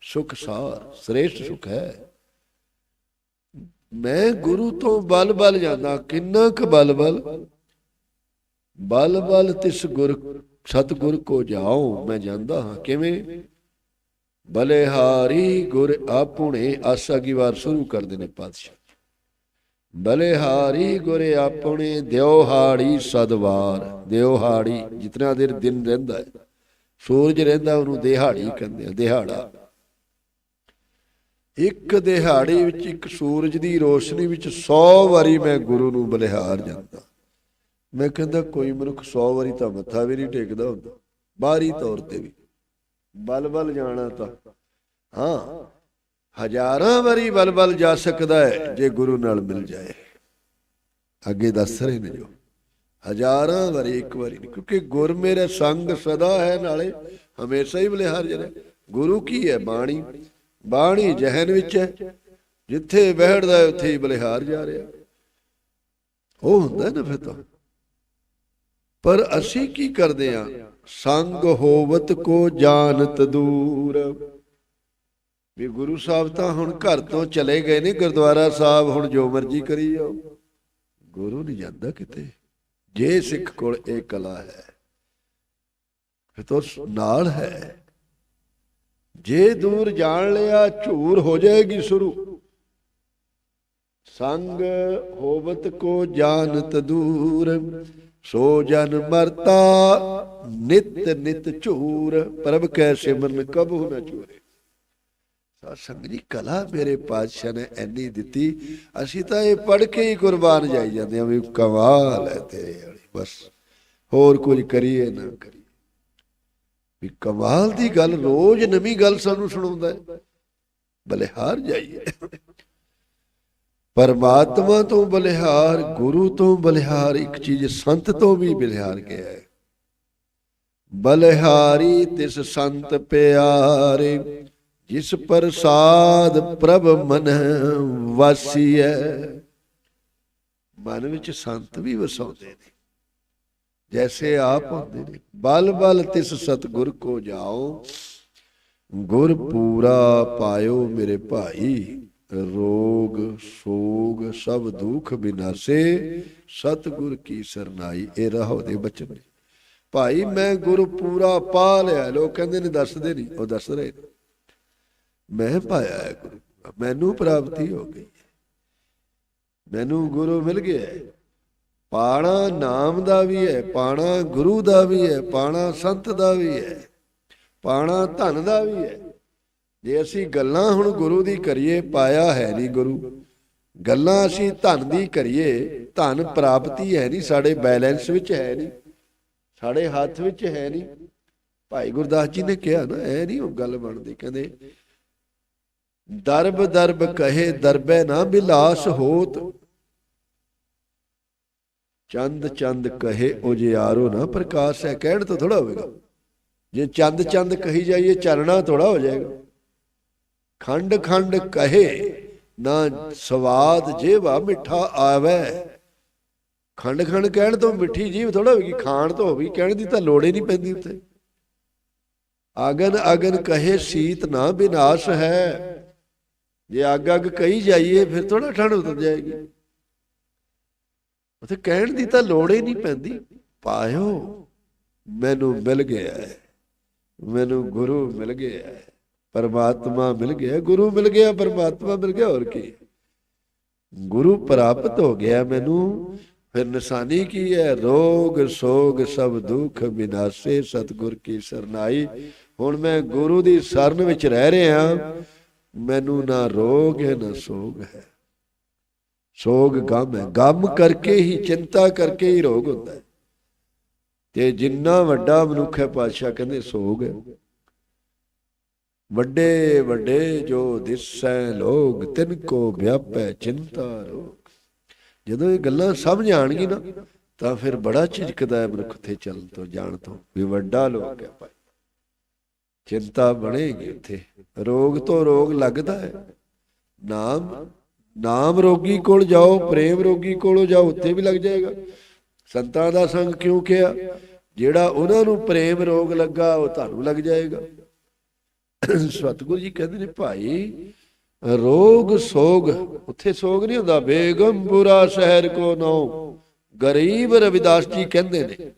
ਸੁਖ ਸਾਰ, ਸ੍ਰੇਸ਼ਟ ਸੁਖ ਹੈ। ਮੈਂ ਗੁਰੂ ਤੋਂ ਬਲ ਬਲ ਜਾਂਦਾ, ਕਿੰਨਾ ਕੁ ਬਲ ਬਲ? ਬਲ ਬਲ ਤਿਸ ਗੁਰ, ਸਤਗੁਰ ਕੋ ਜਾਓ ਮੈਂ ਜਾਂਦਾ ਹਾਂ ਕਿਵੇਂ? ਬਲਿਹਾਰੀ ਗੁਰ ਆਪੁਣੇ, ਆਸਾ ਕੀ ਵਾਰ ਸ਼ੁਰੂ ਕਰਦੇ ਨੇ ਪਾਤਸ਼ਾਹ। ਬਲਿਹਾਰੀ ਗੁਰ ਆਪਣੇ ਦਿਉਹਾੜੀ ਸਦਵਾਰ। ਦਿਉਹਾੜੀ ਜਿਤਨਾ ਦੇਰ ਦਿਨ ਰਹਿੰਦਾ ਹੈ, ਸੂਰਜ ਰਹਿੰਦਾ, ਉਹਨੂੰ ਦਿਹਾੜੀ ਕਹਿੰਦੇ ਆ, ਦਿਹਾੜਾ। ਇੱਕ ਦਿਹਾੜੀ ਵਿੱਚ, ਇੱਕ ਸੂਰਜ ਦੀ ਰੋਸ਼ਨੀ ਵਿੱਚ 100 ਵਾਰੀ ਮੈਂ ਗੁਰੂ ਨੂੰ ਬਲਿਹਾਰ ਜਾਂਦਾ। ਮੈਂ ਕਹਿੰਦਾ, ਕੋਈ ਮਨੁੱਖ 100 ਵਾਰੀ ਤਾਂ ਮੱਥਾ ਵੀ ਨਹੀਂ ਟੇਕਦਾ ਹੁੰਦਾ, ਬਾਹਰੀ ਤੌਰ ਤੇ ਵੀ। ਬਲ ਬਲ ਜਾਣਾ ਤਾਂ। ਹਾਂ ਹਜ਼ਾਰਾਂ ਵਾਰੀ ਬਲ ਬਲ ਜਾ ਸਕਦਾ ਹੈ ਜੇ ਗੁਰੂ ਨਾਲ ਮਿਲ ਜਾਏ। ਅੱਗੇ ਦੱਸ ਰਹੇ ਨੇ ਜੋ। ਹਜ਼ਾਰਾਂ ਵਾਰੀ ਇੱਕ ਵਾਰੀ ਕਿਉਂਕਿ ਗੁਰ ਮੇਰੇ ਸੰਗ ਸਦਾ ਹੈ ਨਾਲੇ ਹਮੇਸ਼ਾ ਹੀ ਬਲਿਹਾਰ ਜਰੇ ਗੁਰੂ ਕੀ ਹੈ ਬਾਣੀ? ਬਾਣੀ ਜਹਨ ਵਿੱਚ ਹੈ। ਜਿੱਥੇ ਬਹਿੜਦਾ ਹੈ, ਉੱਥੇ ਹੀ ਬਲਿਹਾਰ ਜਾ ਰਿਹਾ। ਉਹ ਹੁੰਦਾ ਨਾ ਫਿਰ ਤਾਂ। ਪਰ ਅਸੀਂ ਕੀ ਕਰਦੇ ਆ ਸੰਗ ਹੋਵਤ ਕੋ ਜਾਣਤ ਦੂਰ। ਵੀ ਗੁਰੂ ਸਾਹਿਬ ਤਾਂ ਹੁਣ ਘਰ ਤੋਂ ਚਲੇ ਗਏ ਨੇ ਗੁਰਦੁਆਰਾ ਸਾਹਿਬ, ਹੁਣ ਜੋ ਮਰਜ਼ੀ ਕਰੀ ਜਾਓ ਗੁਰੂ ਨਹੀਂ ਜਾਂਦਾ ਕਿਤੇ। ਜੇ ਸਿੱਖ ਕੋਲ ਇਹ ਕਲਾ ਹੈ, ਫਿਰ ਤਾਂ ਨਾਲ ਹੈ। ਜੇ ਦੂਰ ਜਾਣ ਲਿਆ, ਝੂਰ ਹੋ ਜਾਏਗੀ ਸ਼ੁਰੂ। ਸੰਗ ਹੋਵਤ ਕੋ ਜਾਣਤ ਦੂਰ, ਸੋ ਜਨ ਮਰਤਾ ਨਿਤ ਨਿਤ ਝੂਰ, ਪ੍ਰਭ ਕੈ ਸਿਮਰਨ ਕਬਹੁ ਨ ਚੂਰੇ। ਸਾਧ ਸੰਗਤ ਕਲਾ ਮੇਰੇ ਪਾਤਸ਼ਾਹ ਨੇ ਐਨੀ ਦਿੱਤੀ, ਅਸੀਂ ਤਾਂ ਇਹ ਪੜ ਕੇ ਹੀ ਕੁਰਬਾਨ ਜਾਈ ਜਾਂਦੇ ਆ ਵੀ ਕਮਾਲ ਹੈ ਤੇਰੇ ਵਾਲੀ, ਬਸ ਹੋਰ ਕੁਝ ਕਰੀਏ ਨਾ ਕਰੀਏ। ਵੀ ਕਮਾਲ ਦੀ ਗੱਲ ਰੋਜ਼ ਨਵੀਂ ਗੱਲ ਸਾਨੂੰ ਸੁਣਾਉਂਦਾ ਹੈ, ਬਲਿਹਾਰ ਜਾਈਏ। ਪਰਮਾਤਮਾ ਤੋਂ ਬਲਿਹਾਰ, ਗੁਰੂ ਤੋਂ ਬਲਿਹਾਰ, ਇੱਕ ਚੀਜ਼ ਸੰਤ ਤੋਂ ਵੀ ਬਲਿਹਾਰ ਗਿਆ ਹੈ। ਬਲਿਹਾਰੀ ਤਿਸ ਸੰਤ ਪਿਆਰੇ ਜਿਸ ਪ੍ਰਸਾਦ ਪ੍ਰਭ ਮਨ ਵਾਸੀਐ। ਮਨ ਵਿੱਚ ਸੰਤ ਵੀ ਵਸਾਉਂਦੇ ਨੇ। ਜੈਸੇ ਆਪ ਹੁੰਦੇ ਨੇ। ਬਲ ਬਲ ਤਿਸ ਸਤਗੁਰ ਕੋ ਜਾਓ। ਗੁਰ ਪੂਰਾ ਪਾਇਓ ਮੇਰੇ ਭਾਈ। ਰੋਗ ਸੋਗ ਸਭ ਦੁੱਖ ਬਿਨਾਸੇ। ਸਤਿਗੁਰ ਕੀ ਸਰਨਾਈ। ਇਹ ਰਹੋ ਦੇ ਬਚਨ ਭਾਈ, ਮੈਂ ਗੁਰ ਪੂਰਾ ਪਾ ਲਿਆ। ਲੋਕ ਕਹਿੰਦੇ ਨੇ, ਦੱਸਦੇ ਨਹੀਂ। ਉਹ ਦੱਸ ਰਹੇ ਨੇ। ਮੈਂ ਪਾਇਆ ਹੈ ਗੁਰੂ। ਮੈਨੂੰ ਪ੍ਰਾਪਤੀ ਹੋ ਗਈ। ਮੈਨੂੰ ਗੁਰੂ ਮਿਲ ਗਿਆ ਪਾਣਾ ਨਾਮ ਦਾ ਵੀ ਹੈ, ਪਾਣਾ ਗੁਰੂ ਦਾ ਵੀ ਹੈ, ਪਾਣਾ ਸੰਤ ਦਾ ਵੀ ਹੈ, ਪਾਣਾ ਧਨ ਦਾ ਵੀ ਹੈ। ਜੇ ਅਸੀਂ ਗੱਲਾਂ ਹੁਣ ਗੁਰੂ ਦੀ ਕਰੀਏ, ਪਾਇਆ ਹੈ ਨਹੀਂ ਗੁਰੂ। ਗੱਲਾਂ ਅਸੀਂ ਧਨ ਦੀ ਕਰੀਏ, ਧਨ ਪ੍ਰਾਪਤੀ ਹੈ ਨਹੀਂ, ਸਾਡੇ ਬੈਲੈਂਸ ਵਿੱਚ ਹੈ ਨਹੀਂ, ਸਾਡੇ ਹੱਥ ਵਿੱਚ ਹੈ ਨਹੀਂ। ਭਾਈ ਗੁਰਦਾਸ ਜੀ ਨੇ ਕਿਹਾ ਨਾ ਇਹ ਨਹੀਂ ਉਹ ਗੱਲ ਬਣਦੀ, ਕਹਿੰਦੇ ਦਰਬ ਦਰਬ ਕਹੇ, ਦਰਬੈ ਨਾ ਬਿਲਾਸ ਹੋਤ। ਚੰਦ ਚੰਦ ਕਹੇ, ਉਜਿਆਰੋ ਨਾ ਪ੍ਰਕਾਸ਼ ਹੈ। ਕਹਿਣ ਤੋਂ ਥੋੜਾ ਹੋਵੇਗਾ। ਜੇ ਚੰਦ ਚੰਦ ਕਹੀ ਜਾਈਏ ਚਰਣਾ ਥੋੜਾ ਹੋ ਜਾਏਗਾ। ਖੰਡ ਖੰਡ ਕਹੇ, ਨਾ ਸਵਾਦ ਜੇਵਾ ਮਿੱਠਾ ਆਵੇ। ਖੰਡ ਖੰਡ ਕਹਿਣ ਤੋਂ ਮਿੱਠੀ ਜੀਵ ਥੋੜਾ ਹੋਵੇਗੀ, ਖਾਣ ਤੋਂ ਹੋਵੇਗੀ। ਕਹਿਣ ਦੀ ਤਾਂ ਲੋੜ ਹੀ ਨਹੀਂ ਪੈਂਦੀ ਉੱਤੇ ਅਗਨ ਅਗਨ ਕਹੇ, ਸੀਤ ਨਾ ਬਿਨਾਸ਼ ਹੈ। ਜੇ ਅੱਗ ਅੱਗ ਕਹੀ ਜਾਈਏ, ਫਿਰ ਥੋੜਾ ਠੰਡ ਉਤਰ ਜਾਏਗੀ। ਉਥੇ ਕਹਿਣ ਦੀ ਤਾਂ ਲੋੜ ਹੀ ਨਹੀਂ ਪੈਂਦੀ। ਪਾਇਓ, ਮੈਨੂੰ ਮਿਲ ਗਿਆ ਮੈਨੂੰ ਗੁਰੂ ਮਿਲ ਗਿਆ ਪਰਮਾਤਮਾ ਮਿਲ ਗਿਆ ਗੁਰੂ ਮਿਲ ਗਿਆ, ਪਰਮਾਤਮਾ ਮਿਲ ਗਿਆ, ਹੋਰ ਕੀ। ਗੁਰੂ ਪ੍ਰਾਪਤ ਹੋ ਗਿਆ ਮੈਨੂੰ। ਫਿਰ ਨਿਸ਼ਾਨੀ ਕੀ ਹੈ? ਰੋਗ, ਸੋਗ, ਸਭ ਦੁੱਖ ਬਿਨਾਸੇ ਸਤਗੁਰ ਕੀ ਸਰਨਾਈ। ਹੁਣ ਮੈਂ ਗੁਰੂ ਦੀ ਸ਼ਰਨ ਵਿੱਚ ਰਹਿ ਰਿਹਾ। ਮੈਨੂੰ ਨਾ ਰੋਗ ਹੈ, ਨਾ ਸੋਗ ਹੈ। ਸੋਗ ਗਮ ਹੈ। ਗਮ ਕਰਕੇ ਹੀ, ਚਿੰਤਾ ਕਰਕੇ ਹੀ ਰੋਗ ਹੁੰਦਾ ਹੈ। ਤੇ ਜਿੰਨਾ ਵੱਡਾ ਮਨੁੱਖ ਹੈ, ਪਾਤਸ਼ਾਹ ਕਹਿੰਦੇ ਸੋਗ ਹੈ। ਵੱਡੇ ਵੱਡੇ ਜੋ ਦਿਸੈ ਲੋਗ ਤਿਨ ਕੋ ਵਿਆਪੈ ਚਿੰਤਾ ਰੋਗ। ਜਦੋਂ ਇਹ ਗੱਲਾਂ ਸਮਝ ਆਣਗੀ ਨਾ, ਤਾਂ ਫਿਰ ਬੜਾ ਝਿਜਕਦਾ ਹੈ ਮਨੁੱਖ ਤੇ ਚੱਲਣ ਤੋਂ, ਜਾਣ ਤੋਂ। ਵੀ ਵੱਡਾ ਲੋਕ ਹੈ ਭਾਈ। ਚਿੰਤਾ ਬਣੇਗੀ ਉੱਥੇ। ਰੋਗ ਤੋਂ ਰੋਗ ਲੱਗਦਾ ਹੈ। ਨਾਮ ਨਾਮ ਰੋਗੀ ਕੋਲ ਜਾਓ, ਪ੍ਰੇਮ ਰੋਗੀ ਕੋਲੋਂ ਜਾਓ, ਉੱਥੇ ਵੀ ਲੱਗ ਜਾਏਗਾ। ਸੰਤਾਂ ਦਾ ਸੰਗ ਕਿਉਂ ਕਿਹਾ? ਜਿਹੜਾ ਉਹਨਾਂ ਨੂੰ ਪ੍ਰੇਮ ਰੋਗ ਲੱਗਾ, ਉਹ ਤੁਹਾਨੂੰ ਲੱਗ ਜਾਏਗਾ। ਸਤਿਗੁਰੂ ਜੀ ਕਹਿੰਦੇ ਨੇ, ਭਾਈ, ਰੋਗ, ਸੋਗ, ਉੱਥੇ ਸੋਗ ਨਹੀਂ ਹੁੰਦਾ। ਬੇਗਮਪੁਰਾ ਸ਼ਹਿਰ ਕੋ ਨੋ ਗਰੀਬ ਰਵਿਦਾਸ ਜੀ ਕਹਿੰਦੇ ਨੇ,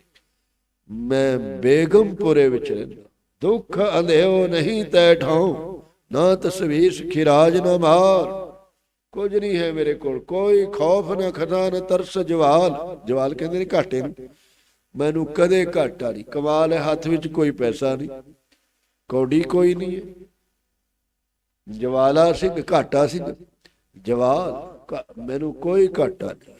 ਮੈਂ ਬੇਗਮਪੁਰੇ ਵਿੱਚ ਰਹਿੰਦਾ ਦੁੱਖ ਅੰਧਿਓ ਨਹੀਂ ਤੈ ਠਾਉ, ਨਾ ਤਸਵੀਰ ਖਿਰਾਜ ਨਾ ਮਾਰ। ਕੁਝ ਨਹੀਂ ਹੈ ਮੇਰੇ ਕੋਲ, ਕੋਈ ਖੌਫ ਨਾ ਖਦਾ ਨਾ ਤਰਸ ਜਵਾਲ। ਜਵਾਲ ਕਹਿੰਦੇ ਨੇ ਘਾਟੇ ਨੂੰ। ਮੈਨੂੰ ਕਦੇ ਘਾਟਾ ਨਹੀਂ, ਕਮਾਲ ਹੈ, ਹੱਥ ਵਿੱਚ ਕੋਈ ਪੈਸਾ ਨਹੀਂ। ਕੌਡੀ ਕੋਈ ਨਹੀਂ ਹੈ। ਜਵਾਲਾ ਸਿੰਘ, ਘਾਟਾ ਸਿੰਘ, ਜਵਾਲ ਮੈਨੂੰ ਕੋਈ ਘਾਟਾ ਨਹੀਂ।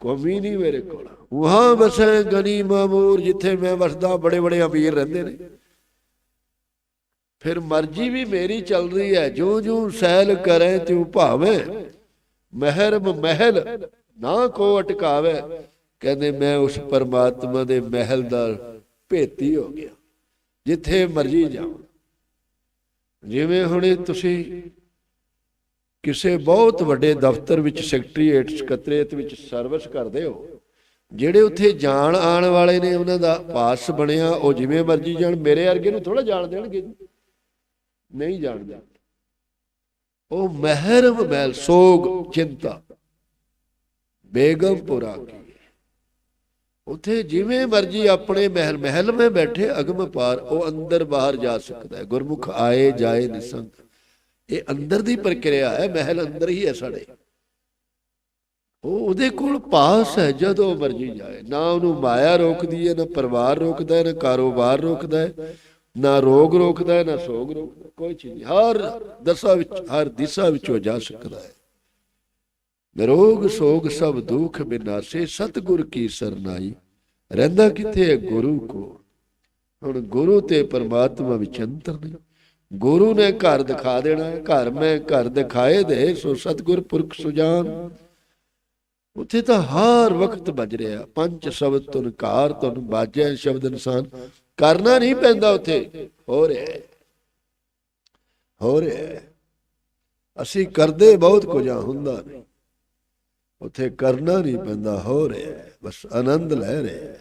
ਕੋਈ ਨਹੀਂ ਮੇਰੇ ਕੋਲ। ਵਹਾਂ, ਵਸੈ ਗਨੀ ਮਾਮੂਰ, ਜਿੱਥੇ ਮੈਂ ਵਸਦਾ, ਬੜੇ ਬੜੇ ਅਮੀਰ ਰਹਿੰਦੇ ਨੇ। ਫਿਰ ਮਰਜ਼ੀ ਵੀ ਮੇਰੀ ਚੱਲ ਰਹੀ ਹੈ। ਜੋ ਜੋ ਸੈਲ ਕਰੇ, ਤਿਉ ਭਾਵੇ ਮਹਿਰ ਮਹਿਲ ਨਾ ਕੋ ਅਟਕਾਵੇ। ਕਹਿੰਦੇ, ਮੈਂ ਉਸ ਪਰਮਾਤਮਾ ਦੇ ਮਹਿਲ ਦਾ ਭੇਤੀ ਹੋ ਗਿਆ। ਜਿੱਥੇ ਮਰਜ਼ੀ ਜਾਵਾਂ ਜਿਵੇਂ ਹੁਣੇ ਤੁਸੀਂ ਕਿਸੇ ਬਹੁਤ ਵੱਡੇ ਦਫ਼ਤਰ ਵਿੱਚ ਸੈਕਟਰੀਏਟ ਸਕੱਤਰੇਤ ਵਿੱਚ ਸਰਵਿਸ ਕਰਦੇ ਹੋ, ਜਿਹੜੇ ਉੱਥੇ ਜਾਣ ਆਉਣ ਵਾਲੇ ਨੇ ਉਹਨਾਂ ਦਾ ਪਾਸ ਬਣਿਆ, ਉਹ ਜਿਵੇਂ ਮਰਜ਼ੀ ਜਾਣ, ਮੇਰੇ ਵਰਗੇ ਨੂੰ ਥੋੜਾ ਜਾਣ ਦੇਣਗੇ ਨਹੀਂ ਜਾਣਦੇ। ਉਹ ਮਹਿਰਮ ਮਹਿਲ, ਸੋਗ ਚਿੰਤਾ। ਬੇਗਮਪੁਰਾ ਕੀ ਉਥੇ ਜਿਵੇਂ ਮਰਜ਼ੀ ਆਪਣੇ ਮਹਿਲ ਮਹਿਲ ਵਿੱਚ ਬੈਠੇ ਅਗਮ ਪਾਰ, ਉਹ ਅੰਦਰ ਬਾਹਰ ਜਾ ਸਕਦਾ ਹੈ। ਗੁਰਮੁਖ ਆਏ ਜਾਏ ਨਿਸੰਗ। ਇਹ ਅੰਦਰ ਦੀ ਪ੍ਰਕਿਰਿਆ ਹੈ, ਮਹਿਲ ਅੰਦਰ ਹੀ ਹੈ ਸਾਡੇ। ਉਹ ਉਹਦੇ ਕੋਲ ਪਾਸ ਹੈ, ਜਦੋਂ ਮਰਜ਼ੀ ਜਾਏ। ਨਾ ਉਹਨੂੰ ਮਾਇਆ ਰੋਕਦੀ ਹੈ, ਨਾ ਪਰਿਵਾਰ ਰੋਕਦਾ ਹੈ, ਨਾ ਕਾਰੋਬਾਰ ਰੋਕਦਾ ਹੈ, ਨਾ ਰੋਗ ਰੋਕਦਾ ਹੈ, ਨਾ ਸੋਗ ਰੋਕਦਾ, ਕੋਈ ਚੀਜ਼ ਨਹੀਂ। ਹਰ ਦਸ਼ਾ ਵਿੱਚ, ਹਰ ਦਿਸ਼ਾ ਵਿੱਚੋਂ ਜਾ ਸਕਦਾ ਹੈ। ਨਿਰੋਗ ਸੋਗ ਸਭ ਦੁੱਖ ਬਿਨਾਸੇ, ਸਤਗੁਰ ਕੀ ਸਰਨਾਈ? ਰਹਿੰਦਾ ਕਿਥੇ ਹੈ ਗੁਰੂ ਕੋ ਹੁਣ ਗੁਰੂ ਤੇ ਪਰਮਾਤਮਾ ਵਿੱਚ ਅੰਤਰ ਨਹੀਂ। ਗੁਰੂ ਨੇ ਘਰ ਦਿਖਾ ਦੇਣਾ ਹੈ। ਘਰ ਮੈਂ ਘਰ ਦਿਖਾਏ ਦੇ, ਸੋ ਸਤਗੁਰ ਪੁਰਖ ਸੁਜਾਨ। ਉੱਥੇ ਤਾਂ ਹਰ ਵਕਤ ਵੱਜ ਰਿਹਾ। ਪੰਜ ਸ਼ਬਦ ਤੁਨ ਤੁਨ ਬਾਜੈ ਸ਼ਬਦ ਇਨਸਾਨ। ਕਰਨਾ ਨਹੀਂ ਪੈਂਦਾ ਉੱਥੇ। ਹੋ ਰਿਹਾ ਹੋ। ਰਿਹਾ ਅਸੀਂ ਕਰਦੇ ਬਹੁਤ ਕੁਝ ਹੁੰਦਾ ਨਹੀਂ। ਉੱਥੇ ਕਰਨਾ ਨਹੀਂ ਪੈਂਦਾ। ਹੋ ਰਿਹਾ ਬਸ ਆਨੰਦ ਲੈ ਰਿਹਾ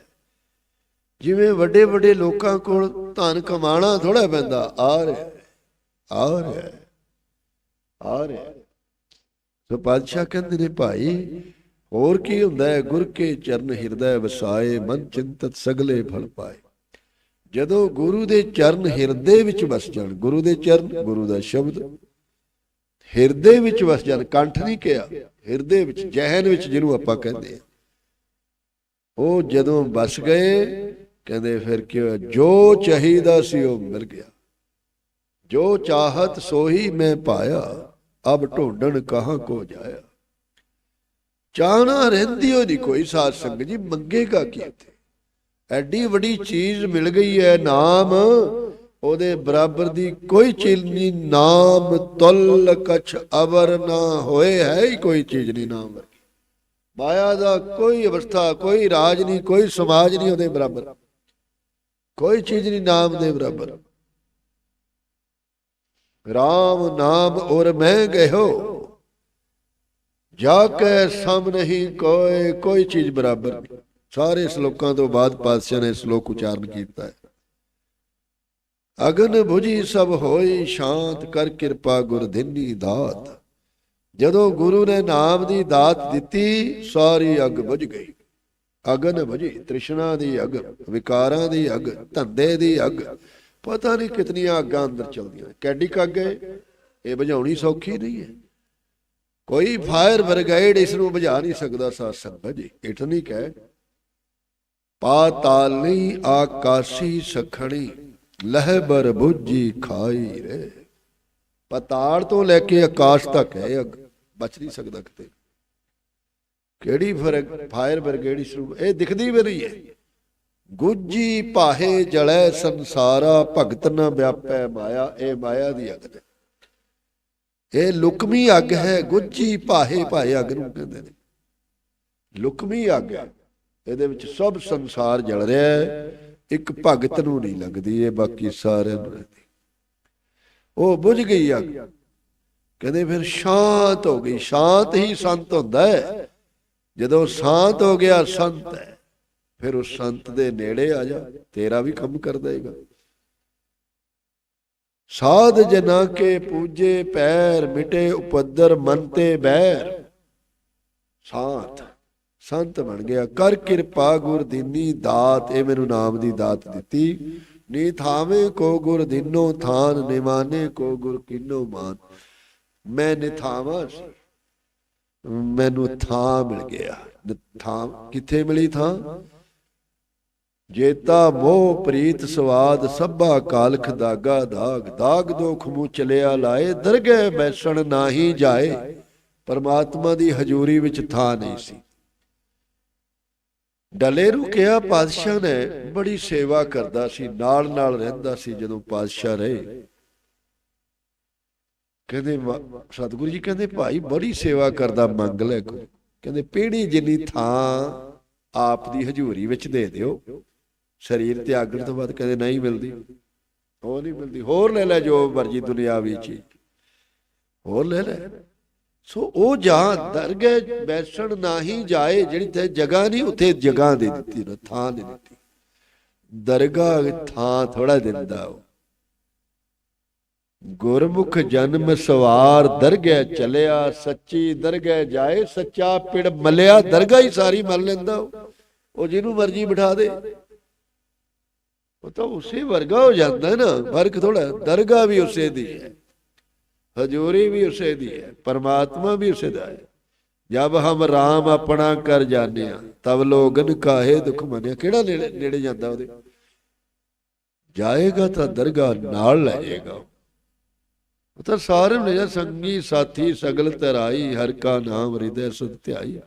ਜਿਵੇਂ ਵੱਡੇ ਵੱਡੇ ਲੋਕਾਂ ਕੋਲ ਧਨ ਕਮਾਣਾ ਥੋੜਾ ਪੈਂਦਾ, ਆ ਰਿਹਾ ਆ ਰਿਹਾ ਆ ਰਿਹਾ ਸੋ ਪਾਤਸ਼ਾਹ ਕਹਿੰਦੇ ਨੇ, ਭਾਈ, ਹੋਰ ਕੀ ਹੁੰਦਾ ਹੈ? ਗੁਰ ਕੇ ਚਰਨ ਹਿਰਦੈ ਵਸਾਏ, ਮਨ ਚਿੰਤਤ ਸਗਲੇ ਫਲ ਪਾਏ। ਜਦੋਂ ਗੁਰੂ ਦੇ ਚਰਨ ਹਿਰਦੇ ਵਿੱਚ ਵਸ ਜਾਣ, ਗੁਰੂ ਦੇ ਚਰਨ, ਗੁਰੂ ਦਾ ਸ਼ਬਦ, ਹਿਰਦੇ ਵਿੱਚ ਵਸ ਜਾਣ, ਕੰਠ ਨਹੀਂ ਕਿਹਾ, ਹਿਰਦੇ ਵਿੱਚ, ਜਹਨ ਵਿੱਚ ਜਿਹਨੂੰ ਆਪਾਂ ਕਹਿੰਦੇ ਆ ਉਹ ਜਦੋਂ ਵਸ ਗਏ, ਕਹਿੰਦੇ ਫਿਰ ਕੀ ਹੋਇਆ ਜੋ ਚਾਹੀਦਾ ਸੀ ਉਹ ਮਿਲ ਗਿਆ। ਜੋ ਚਾਹਤ ਸੋਹੀ ਮੈਂ ਪਾਇਆ, ਅਬ ਢੋਂਡਣ ਕਹਾਂ ਕੋ ਜਾਇਆ। ਚਾਹਣਾ ਰਹਿੰਦੀ ਹੋ ਨਹੀਂ ਕੋਈ ਸਾਧ ਸੰਗਤ ਜੀ, ਮੰਗੇਗਾ ਕੀ ਉੱਥੇ? ਐਡੀ ਵੱਡੀ ਚੀਜ਼ ਮਿਲ ਗਈ ਹੈ ਨਾਮ, ਉਹਦੇ ਬਰਾਬਰ ਦੀ ਕੋਈ ਚੀਜ਼ ਨਹੀਂ, ਨਾਮ ਤੁਲ ਕਛ ਅਵਰ ਨਾ ਹੋਏ, ਹੈ ਹੀ ਕੋਈ ਚੀਜ਼ ਨਹੀਂ ਨਾਮ ਵਰਗੀ। ਮਾਇਆ ਦਾ ਕੋਈ ਅਵਸਥਾ, ਕੋਈ ਰਾਜ ਨਹੀਂ, ਕੋਈ ਸਮਾਜ ਨਹੀਂ ਉਹਦੇ ਬਰਾਬਰ। ਕੋਈ ਚੀਜ਼ ਨਹੀਂ ਨਾਮ ਦੇ ਬਰਾਬਰ। RAM ਨਾਮ ਔਰ ਮੈਂ ਗਇਓ ਜਾ ਕੇ ਸਮ ਨਹੀਂ ਕੋਈ ਕੋਈ ਚੀਜ਼ ਬਰਾਬਰ ਸਾਰੇ ਸ਼ਲੋਕਾਂ ਤੋਂ ਬਾਅਦ ਪਾਤਸ਼ਾਹ ਨੇ ਸ਼ਲੋਕ ਉਚਾਰਨ ਕੀਤਾ ਹੈ। ਅਗਨ 부ਜੀ ਸਭ ਹੋਈ ਸ਼ਾਂਤ ਕਰ ਕਿਰਪਾ ਗੁਰ ਦਿਨੀ ਦਾਤ। ਜਦੋਂ ਗੁਰੂ ਨੇ ਨਾਮ ਦੀ ਦਾਤ ਦਿੱਤੀ, ਸਾਰੀ ਅੱਗ ਬੁਝ ਗਈ। ਅਗਨ 부ਜੀ ਤ੍ਰਿਸ਼ਨਾ ਦੀ ਅੱਗ, ਵਿਕਾਰਾਂ ਦੀ ਅੱਗ, ਧੰਦੇ ਦੀ ਅੱਗ ਪਤਾ ਨਹੀਂ ਕਿਤਨੀਆਂ ਅੱਗਾਂ ਅੰਦਰ ਚਲਦੀਆਂ ਕੈਡੀ ਕੱਗ ਹੈ ਇਹ ਬੁਝਾਉਣੀ ਸੌਖੀ ਨਹੀਂ ਹੈ। ਕੋਈ ਫਾਇਰ ਬ੍ਰਿਗੇਡ ਇਸ ਨੂੰ ਬੁਝਾ ਨਹੀਂ ਸਕਦਾ, ਸਾਧ ਸੰਗਤ ਜੀ। ਇਟਨੀ ਕਹਿ। ਪਾਤਾਲੀ ਆਕਾਸ਼ੀ ਸਖਣੀ, ਲਹਿਬਰ ਬੁੱਝੀ ਖਾਈ ਰੇ। ਪਤਾੜ ਤੋਂ ਲੈ ਕੇ ਆਕਾਸ਼ ਤੱਕ ਹੈ ਬਚ ਨਹੀਂ ਸਕਦਾ ਕਿਤੇ। ਕਿਹੜੀ ਫ਼ਰਕ ਫਾਇਰ ਬ੍ਰਿਗੇਡ ਇਸ ਨੂੰ ਇਹ ਦਿਖਦੀ ਵੀ ਨਹੀਂ ਹੈ। ਗੁੱਜੀ ਪਾਹੇ ਜਲੈ ਸੰਸਾਰਾ, ਭਗਤ ਨ ਵਿਆਪੈ ਮਾਇਆ, ਇਹ ਮਾਇਆ ਦੀ ਅੱਗ ਹੈ ਇਹ ਲੁਕਮੀ ਅੱਗ ਹੈ, ਗੁੱਜੀ ਪਾਹੇ ਪਾਹੇ ਅੱਗ ਨੂੰ ਕਹਿੰਦੇ ਨੇ। ਲੁਕਮੀ ਅੱਗ ਹੈ, ਇਹਦੇ ਵਿੱਚ ਸਭ ਸੰਸਾਰ ਜਲ ਰਿਹਾ ਹੈ, ਇੱਕ ਭਗਤ ਨੂੰ ਨਹੀਂ ਲੱਗਦੀ, ਇਹ ਬਾਕੀ ਸਾਰਿਆਂ ਨੂੰ ਲੱਗਦੀ। ਉਹ ਬੁਝ ਗਈ ਅੱਗ। ਕਹਿੰਦੇ ਫਿਰ ਸ਼ਾਂਤ ਹੋ ਗਈ, ਸ਼ਾਂਤ ਹੀ ਸੰਤ ਹੁੰਦਾ ਹੈ। ਜਦੋਂ ਸ਼ਾਂਤ ਹੋ ਗਿਆ, ਸੰਤ ਹੈ। ਫਿਰ ਉਸ ਸੰਤ ਦੇ ਨੇੜੇ ਆ ਜਾ, ਤੇਰਾ ਵੀ ਕੰਮ ਕਰ ਦੇਗਾ। ਸਾਧ ਜਨਾ ਕੇ ਪੂਜੇ, ਪੈਰ ਮਿਟੇ, ਉਪਦਰ ਮਨ ਤੇ ਬੈਰ। ਸਾਥ ਸੰਤ ਬਣ ਗਿਆ, ਕਰ ਕਿਰਪਾ ਗੁਰ ਦੀਨੀ ਦਾਤ, ਇਹ ਮੈਨੂੰ ਨਾਮ ਦੀ ਦਾਤ ਦਿੱਤੀ। ਨੀ ਥਾਵੇਂ ਕੋ ਗੁਰ ਦਿਨੋ ਥਾਨ ਨਿਮਾਨੇ ਕੋ ਗੁਰ ਕਿਨੋ ਮਾਨ। ਮੈਂ ਨਿਥਾਵਾਂ ਮੈਨੂੰ ਥਾਂ ਮਿਲ ਗਿਆ। ਥਾਂ, ਕਿੱਥੇ ਮਿਲੀ ਥਾਂ? ਜੇਤਾ ਮੋਹ ਪ੍ਰੀਤ ਸਵਾਦ ਸਭਾ ਕਾਲਖ ਦਾਗਾ ਦਾਗ ਦਾਗ ਦੋਖ ਮੂੰ ਚਲਿਆ ਲਾਏ, ਦਰਗਹਿ ਬੈਸਣ ਨਾਹੀ ਜਾਏ। ਪਰਮਾਤਮਾ ਦੀ ਹਜ਼ੂਰੀ ਵਿੱਚ ਥਾਂ ਨਹੀਂ ਸੀ। ਡਲੇ ਨੂੰ ਕਿਹਾ ਨੇ ਬੜੀ ਸੇਵਾ ਕਰਦਾ ਸੀ, ਨਾਲ ਨਾਲ ਰਹਿੰਦਾ ਸੀ ਜਦੋਂ ਪਾਤਸ਼ਾਹ ਰਹੇ। ਕਹਿੰਦੇ ਸਤਿਗੁਰੂ ਜੀ ਕਹਿੰਦੇ, ਭਾਈ ਬੜੀ ਸੇਵਾ ਕਰਦਾ ਮੰਗ ਲੈ ਕੋਈ ਕਹਿੰਦੇ ਪੀੜੀ ਜਿੰਨੀ ਥਾਂ ਆਪ ਦੀ ਹਜ਼ੂਰੀ ਵਿੱਚ ਦੇ ਦਿਓ। ਸਰੀਰ ਤੇ ਆਗਣ ਤੋਂ ਬਾਅਦ ਕਦੇ ਨਹੀਂ ਮਿਲਦੀ। ਉਹ ਨਹੀਂ ਮਿਲਦੀ। ਹੋਰ ਲੈ ਲੈ ਜੋ ਮਰਜ਼ੀ ਦੁਨਿਆਵੀ ਵਿੱਚ ਹੋਰ ਲੈ ਲੈ। ਸੋ ਉਹ ਜਾਂ ਦਰਗਹਿ ਬੈਸਣ ਨਹੀਂ ਜਾਏ ਜਿਹੜੀ ਤੇ ਜਗ੍ਹਾ ਨਹੀਂ, ਉੱਥੇ ਜਗ੍ਹਾ ਦੇ ਦਿੱਤੀ, ਨਾ ਥਾਂ ਦੇ ਦਿੱਤੀ। ਦਰਗਾਹ ਥਾਂ ਥੋੜਾ ਦਿੰਦਾ ਉਹ। ਗੁਰਮੁਖ ਜਨਮ ਸਵਾਰ ਦਰਗਹਿ ਚਲਿਆ, ਸੱਚੀ ਦਰਗਹਿ ਜਾਏ, ਸੱਚਾ ਪਿੜ ਮਲਿਆ, ਦਰਗਾਹ ਹੀ ਸਾਰੀ ਮਲ ਲੈਂਦਾ ਉਹ ਜਿਹਨੂੰ ਮਰਜ਼ੀ ਬਿਠਾ ਦੇ। ਉਹ ਤਾਂ ਉਸੇ ਵਰਗਾ ਹੋ ਜਾਂਦਾ ਨਾ, ਫ਼ਰਕ ਥੋੜਾ ਦਰਗਾਹ ਵੀ ਉਸੇ ਦੀ ਹੈ। ਹਜ਼ੂਰੀ ਵੀ ਉਸੇ ਦੀ ਹੈ, ਪਰਮਾਤਮਾ ਵੀ ਉਸੇ ਦਾ ਹੈ। ਜਬ ਹਮ ਰਾਮ ਆਪਣਾ ਕਰ ਜਾਣਿਆ, ਤਬ ਲੋਗਨ ਕਾਹੇ ਦੁਖ ਮੰਨਿਆ। ਕਿਹੜਾ ਨੇੜੇ ਨੇੜੇ ਜਾਂਦਾ ਉਹਦੇ? ਜਾਏਗਾ ਤਾਂ ਦਰਗਾਹ ਨਾਲ ਲੈ ਜਾਏਗਾ ਉਹ। ਤਾਂ ਸਾਰੇ ਨੇ ਸੰਗੀ ਸਾਥੀ ਸਗਲ ਤਰਾਈ, ਹਰ ਕਾ ਨਾਮ ਹਿਰਦੈ ਸੁਧ ਧਿਆਈ।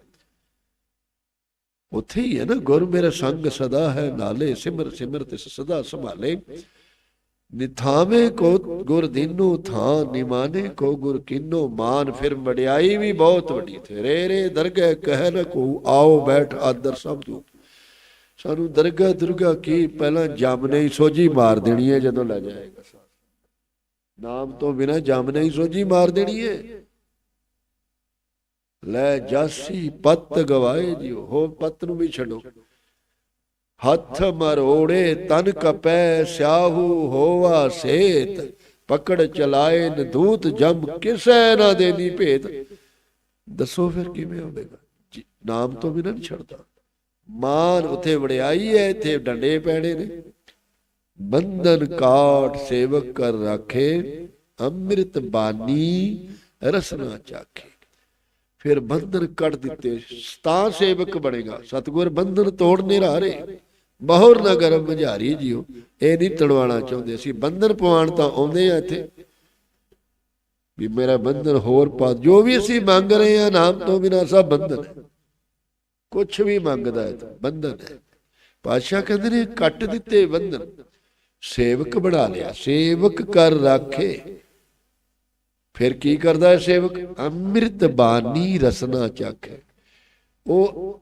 ਉੱਥੇ ਹੀ ਹੈ ਨਾ, ਗੁਰ ਮੇਰਾ ਸੰਗ ਸਦਾ ਹੈ, ਨਾਲੇ ਸਿਮਰ ਸਿਮਰ ਤਿਸ ਸਦਾ ਸੰਭਾਲੇ। ਨਿਥਾਵੇਂ ਕੋ ਗੁਰ ਦੀਨੂ ਥਾਂ, ਨਿਮਾਨੇ ਕੋ ਗੁਰ ਕਿਨੋ ਮਾਨ। ਫਿਰ ਵਡਿਆਈ ਵੀ ਬਹੁਤ ਵੱਡੀ ਥੇ ਰੇ ਰੇ, ਦਰਗਹਿ ਕਹਿ ਨ ਕੋ ਆਓ ਬੈਠ ਆਦਰ ਸਭ ਤੂੰ ਸਾਨੂੰ ਦਰਗਾਹ ਦੁਰਗਾ ਕੀ ਪਹਿਲਾਂ ਜਮ ਨਹੀਂ ਸੋਝੀ ਮਾਰ ਦੇਣੀ ਹੈ ਜਦੋਂ ਲੈ ਜਾਏਗਾ ਨਾਮ ਤੋਂ ਬਿਨਾ ਜਮ ਨਹੀਂ ਸੋਝੀ ਮਾਰ ਦੇਣੀ ਹੈ। ਲੈ ਜਾਸੀ ਪੱਤ ਗਵਾਏ ਜਿਉ ਹੋ ਪੱਤ ਨੂੰ ਵੀ ਛੱਡੋ। ਹੱਥ ਮਰੋੜੇ ਤਨ ਕਪੈ, ਸਿਆਹੂ ਹੋਵਾ ਸੇਤ। ਪਕੜ ਚਲਾਏ ਨਦੂਤ ਜਮ, ਕਿਸੈ ਨਾ ਦੇਨੀ ਭੇਦ ਦੱਸੋ ਫਿਰ ਕਿਵੇਂ ਹੋਵੇਗਾ ਨਾਮ ਤੋਂ ਬਿਨਾਂ ਨਹੀਂ ਛੱਡਦਾ। ਮਾਨ ਉਥੇ ਵੜਿਆਈ ਹੈ ਇੱਥੇ ਡੰਡੇ ਪੈਣੇ ਨੇ। ਬੰਧਨ ਕਾਟ ਸੇਵਕ ਕਰ ਰੱਖੇ, ਅੰਮ੍ਰਿਤ ਬਾਣੀ ਰਸਨਾ ਚਾਖੇ। ਫਿਰ ਬੰਧਨ ਕੱਢ ਦਿੱਤੇ ਤਾਂ ਸੇਵਕ ਬਣੇਗਾ। ਸਤਗੁਰ ਬੰਧਨ ਤੋੜਨੇ ਰਾਰੇ ਬਹੁਰ ਨਗਰ ਬੁਝਾਰੀ ਜਿਓ। ਇਹ ਨਹੀਂ ਤੜਵਾਣਾ ਚਾਹੁੰਦੇ। ਅਸੀਂ ਬੰਧਨ ਪਵਾਉਣ ਤਾਂ ਆਉਂਦੇ ਆ ਇੱਥੇ। ਵੀ ਮੇਰਾ ਬੰਧਨ ਹੋਰ ਪਾ ਜੋ ਵੀ ਅਸੀਂ ਮੰਗ ਰਹੇ ਆ ਨਾਮ ਤੋਂ ਬਿਨਾਂ ਸਭ ਬੰਧਨ ਹੈ। ਕੁਝ ਵੀ ਮੰਗਦਾ ਹੈ ਬੰਧਨ ਹੈ। ਪਾਤਸ਼ਾਹ ਕਹਿੰਦੇ ਨੇ, ਕੱਟ ਦਿੱਤੇ ਬੰਧਨ। ਸੇਵਕ ਬਣਾ ਲਿਆ। ਸੇਵਕ ਕਰ ਰਾਖੇ। ਫਿਰ ਕੀ ਕਰਦਾ ਹੈ ਸੇਵਕ? ਅੰਮ੍ਰਿਤ ਬਾਣੀ ਰਸਨਾ ਚਾਖੇ ਉਹ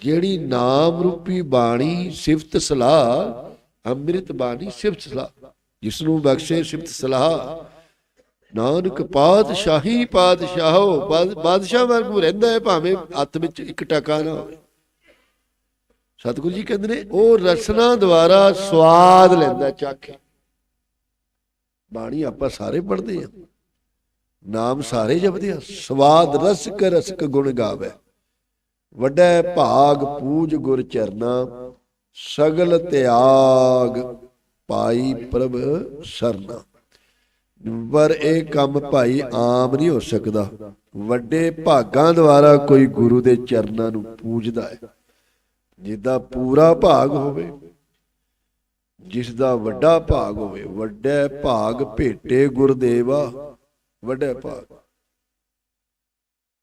ਜਿਹੜੀ ਨਾਮ ਰੂਪੀ ਬਾਣੀ ਸਿਫਤ ਸਲਾਹ, ਅੰਮ੍ਰਿਤ ਬਾਣੀ ਸਿਫਤ ਸਲਾਹ ਜਿਸ ਨੂੰ ਬਖਸ਼ੇ ਸਿਫਤ ਸਲਾਹ, ਨਾਨਕ ਪਾਤਸ਼ਾਹੀ ਪਾਤਸ਼ਾਹੋ ਬਾਦਸ਼ਾਹ ਵਾਂਗੂ ਰਹਿੰਦਾ ਹੈ, ਭਾਵੇਂ ਹੱਥ ਵਿੱਚ ਇੱਕ ਟਕਾ ਨਾ ਹੋਵੇ। ਸਤਿਗੁਰੂ ਜੀ ਕਹਿੰਦੇ ਨੇ, ਉਹ ਰਸਨਾ ਦੁਆਰਾ ਸਵਾਦ ਲੈਂਦਾ ਚਾਖੇ ਬਾਣੀ ਆਪਾਂ ਸਾਰੇ ਪੜ੍ਹਦੇ ਆ ਨਾਮ ਸਾਰੇ ਜਪਦੇ ਆ। ਸਵਾਦ ਰਸਕ ਰਸਕ ਗੁਣ ਗਾਵੇ। ਵੱਡਾ ਭਾਗ ਪੂਜ ਗੁਰ ਚਰਨਾ, ਸਗਲ ਤਿਆਗ ਪਾਈ ਪ੍ਰਭ ਸਰਨਾ। ਪਰ ਇਹ ਕੰਮ ਭਾਈ ਆਮ ਨਹੀਂ ਹੋ ਸਕਦਾ। ਵੱਡੇ ਭਾਗਾਂ ਦੁਆਰਾ ਕੋਈ ਗੁਰੂ ਦੇ ਚਰਨਾਂ ਨੂੰ ਪੂਜਦਾ ਹੈ। ਜਿੱਦਾਂ ਪੂਰਾ ਭਾਗ ਹੋਵੇ ਜਿਸ ਦਾ ਵੱਡਾ ਭਾਗ ਹੋਵੇ, ਵੱਡੇ ਭਾਗ ਭੇਟੇ ਗੁਰਦੇਵਾ ਵੱਡਾ ਭਾਗ।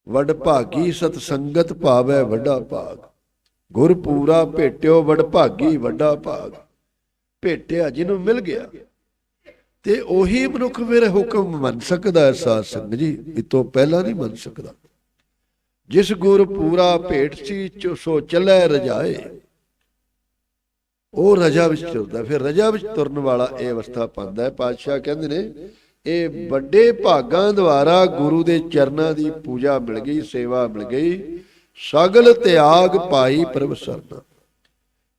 ਵਡ ਭਾਗੀ ਸਤ ਸੰਗਤ ਭਾਵੈ ਵੱਡਾ ਭਾਗ। ਗੁਰ ਪੂਰਾ ਭੇਟਿਓ ਵੱਡ ਭਾਗੀ ਵੱਡਾ ਭਾਗ। ਭੇਟਿਆ ਜਿਹਨੂੰ ਮਿਲ ਗਿਆ, ਤੇ ਉਹੀ ਮਨੁੱਖ ਫਿਰ ਹੁਕਮ ਮੰਨ ਸਕਦਾ ਹੈ ਸਾਧ ਸੰਗਤ ਜੀ ਇਹ ਪਹਿਲਾਂ ਨਹੀਂ ਮੰਨ ਸਕਦਾ। ਜਿਸ ਗੁਰ ਪੂਰਾ ਭੇਟ ਸੀ, ਚੋ ਸੋ ਚੱਲੇ ਰਜਾਏ। ਉਹ ਰਜਾ ਵਿੱਚ ਤੁਰਦਾ, ਫਿਰ ਰਜਾ ਵਿੱਚ ਤੁਰਨ ਵਾਲਾ ਇਹ ਅਵਸਥਾ ਪਾਉਂਦਾ ਹੈ, ਪਾਤਸ਼ਾਹ ਕਹਿੰਦੇ ਨੇ ਇਹ ਵੱਡੇ ਭਾਗਾਂ ਦੁਆਰਾ ਗੁਰੂ ਦੇ ਚਰਨਾਂ ਦੀ ਪੂਜਾ ਮਿਲ ਗਈ, ਸੇਵਾ ਮਿਲ ਗਈ। ਸਗਲ ਤਿਆਗ ਪਾਈ ਪ੍ਰਭ ਸਰਨਾ।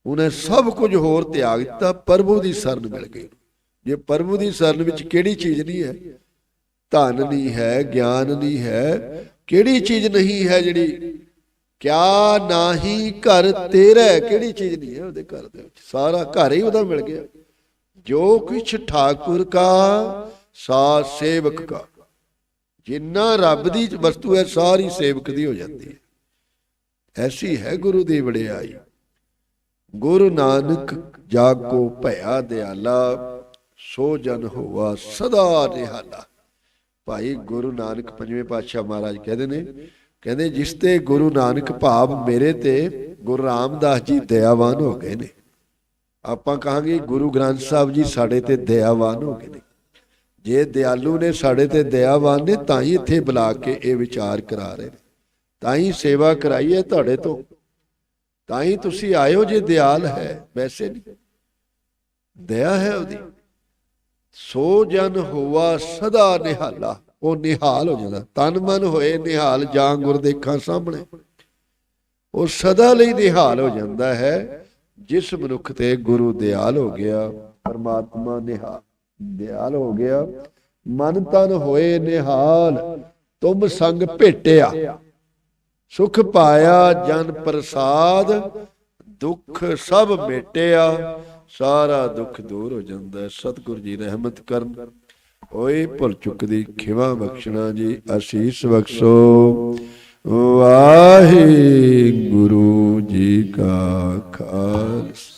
ਉਹਨੇ ਸਭ ਕੁਝ ਹੋਰ ਤਿਆਗ ਦਿੱਤਾ, ਪ੍ਰਭੂ ਦੀ ਸ਼ਰਨ ਮਿਲ ਗਈ। ਜੇ ਪ੍ਰਭੂ ਦੀ ਸ਼ਰਨ ਵਿੱਚ ਕਿਹੜੀ ਚੀਜ਼ ਨਹੀਂ ਹੈ? ਧਨ ਨਹੀਂ ਹੈ, ਗਿਆਨ ਨਹੀਂ ਹੈ। ਕਿਹੜੀ ਚੀਜ਼ ਨਹੀਂ ਹੈ ਜਿਹੜੀ ਕਿਆ ਨਾਹੀ ਘਰ ਤੇਰਾ? ਕਿਹੜੀ ਚੀਜ਼ ਨਹੀਂ ਹੈ ਉਹਦੇ ਘਰ ਦੇ ਵਿੱਚ? ਸਾਰਾ ਘਰ ਹੀ ਉਹਦਾ ਮਿਲ ਗਿਆ। ਜੋ ਕੁਛ ਠਾਕੁਰ ਕਾ ਸਾ ਸੇਵਕ ਕਾ। ਜਿੰਨਾ ਰੱਬ ਦੀ ਵਸਤੂ ਹੈ, ਸਾਰੀ ਸੇਵਕ ਦੀ ਹੋ ਜਾਂਦੀ ਹੈ। ਐਸੀ ਹੈ ਗੁਰੂ ਦੀ ਵਡਿਆਈ। ਗੁਰੂ ਨਾਨਕ ਜਾ ਕੋ ਭਇਆ ਦਿਆਲਾ, ਸੋ ਜਨ ਹੋਵਾ ਸਦਾ ਨਿਹਾਲਾ। ਭਾਈ ਗੁਰੂ ਨਾਨਕ ਪੰਜਵੇਂ ਪਾਤਸ਼ਾਹ ਮਹਾਰਾਜ ਕਹਿੰਦੇ ਨੇ, ਕਹਿੰਦੇ ਜਿਸ ਤੇ ਗੁਰੂ ਨਾਨਕ ਭਾਵ ਮੇਰੇ ਤੇ ਗੁਰੂ ਰਾਮਦਾਸ ਜੀ ਦਇਆਵਾਨ ਹੋ ਗਏ ਨੇ। ਆਪਾਂ ਕਹਾਂਗੇ ਗੁਰੂ ਗ੍ਰੰਥ ਸਾਹਿਬ ਜੀ ਸਾਡੇ ਤੇ ਦਇਆਵਾਨ ਹੋ ਗਏ ਨੇ। ਜੇ ਦਿਆਲੂ ਨੇ ਸਾਡੇ ਤੇ ਦਇਆਵਾਨ ਨੇ ਤਾਂ ਹੀ ਇੱਥੇ ਬੁਲਾ ਕੇ ਇਹ ਵਿਚਾਰ ਕਰਾ ਰਹੇ ਨੇ। ਤਾਂ ਹੀ ਸੇਵਾ ਕਰਾਈ ਹੈ ਤੁਹਾਡੇ ਤੋਂ। ਤਾਂ ਹੀ ਤੁਸੀਂ ਆਇਓ ਜੇ ਦਿਆਲ ਹੈ, ਵੈਸੇ ਨਹੀਂ। ਦਇਆ ਹੈ ਉਹਦੀ। ਸੋ ਜਨ ਹੋਵਾ ਸਦਾ ਨਿਹਾਲਾ। ਉਹ ਨਿਹਾਲ ਹੋ ਜਾਂਦਾ। ਤਨ ਮਨ ਹੋਏ ਨਿਹਾਲ, ਜਾਂ ਗੁਰ ਦੇਖਾਂ ਸਾਹਮਣੇ। ਉਹ ਸਦਾ ਲਈ ਨਿਹਾਲ ਹੋ ਜਾਂਦਾ ਹੈ। ਜਿਸ ਮਨੁੱਖ ਤੇ ਗੁਰੂ ਦਿਆਲ ਹੋ ਗਿਆ, ਪਰਮਾਤਮਾ ਨਿਹਾਲ। ਦਿਆਲ ਹੋ ਗਿਆ। ਮਨ ਤਨ ਹੋਏ ਨਿਹਾਲ, ਤੁਮ ਸੰਗ ਭੇਟਿਆ। ਸੁਖ ਪਾਇਆ ਜਨ ਪ੍ਰਸਾਦ, ਦੁੱਖ ਸਭ ਮੇਟਿਆ। ਸਾਰਾ ਦੁੱਖ ਦੂਰ ਹੋ ਜਾਂਦਾ ਹੈ। ਸਤਿਗੁਰੂ ਜੀ ਰਹਿਮਤ ਕਰਨ। ਓਏ ਭੁੱਲ ਚੁੱਕਦੀ ਖਿਵਾ ਬਖਸ਼ਣਾ ਜੀ, ਅਸੀਸ ਬਖਸ਼ੋ। ਵਾਹਿਗੁਰੂ ਜੀ ਕਾ ਖਾਲਸਾ।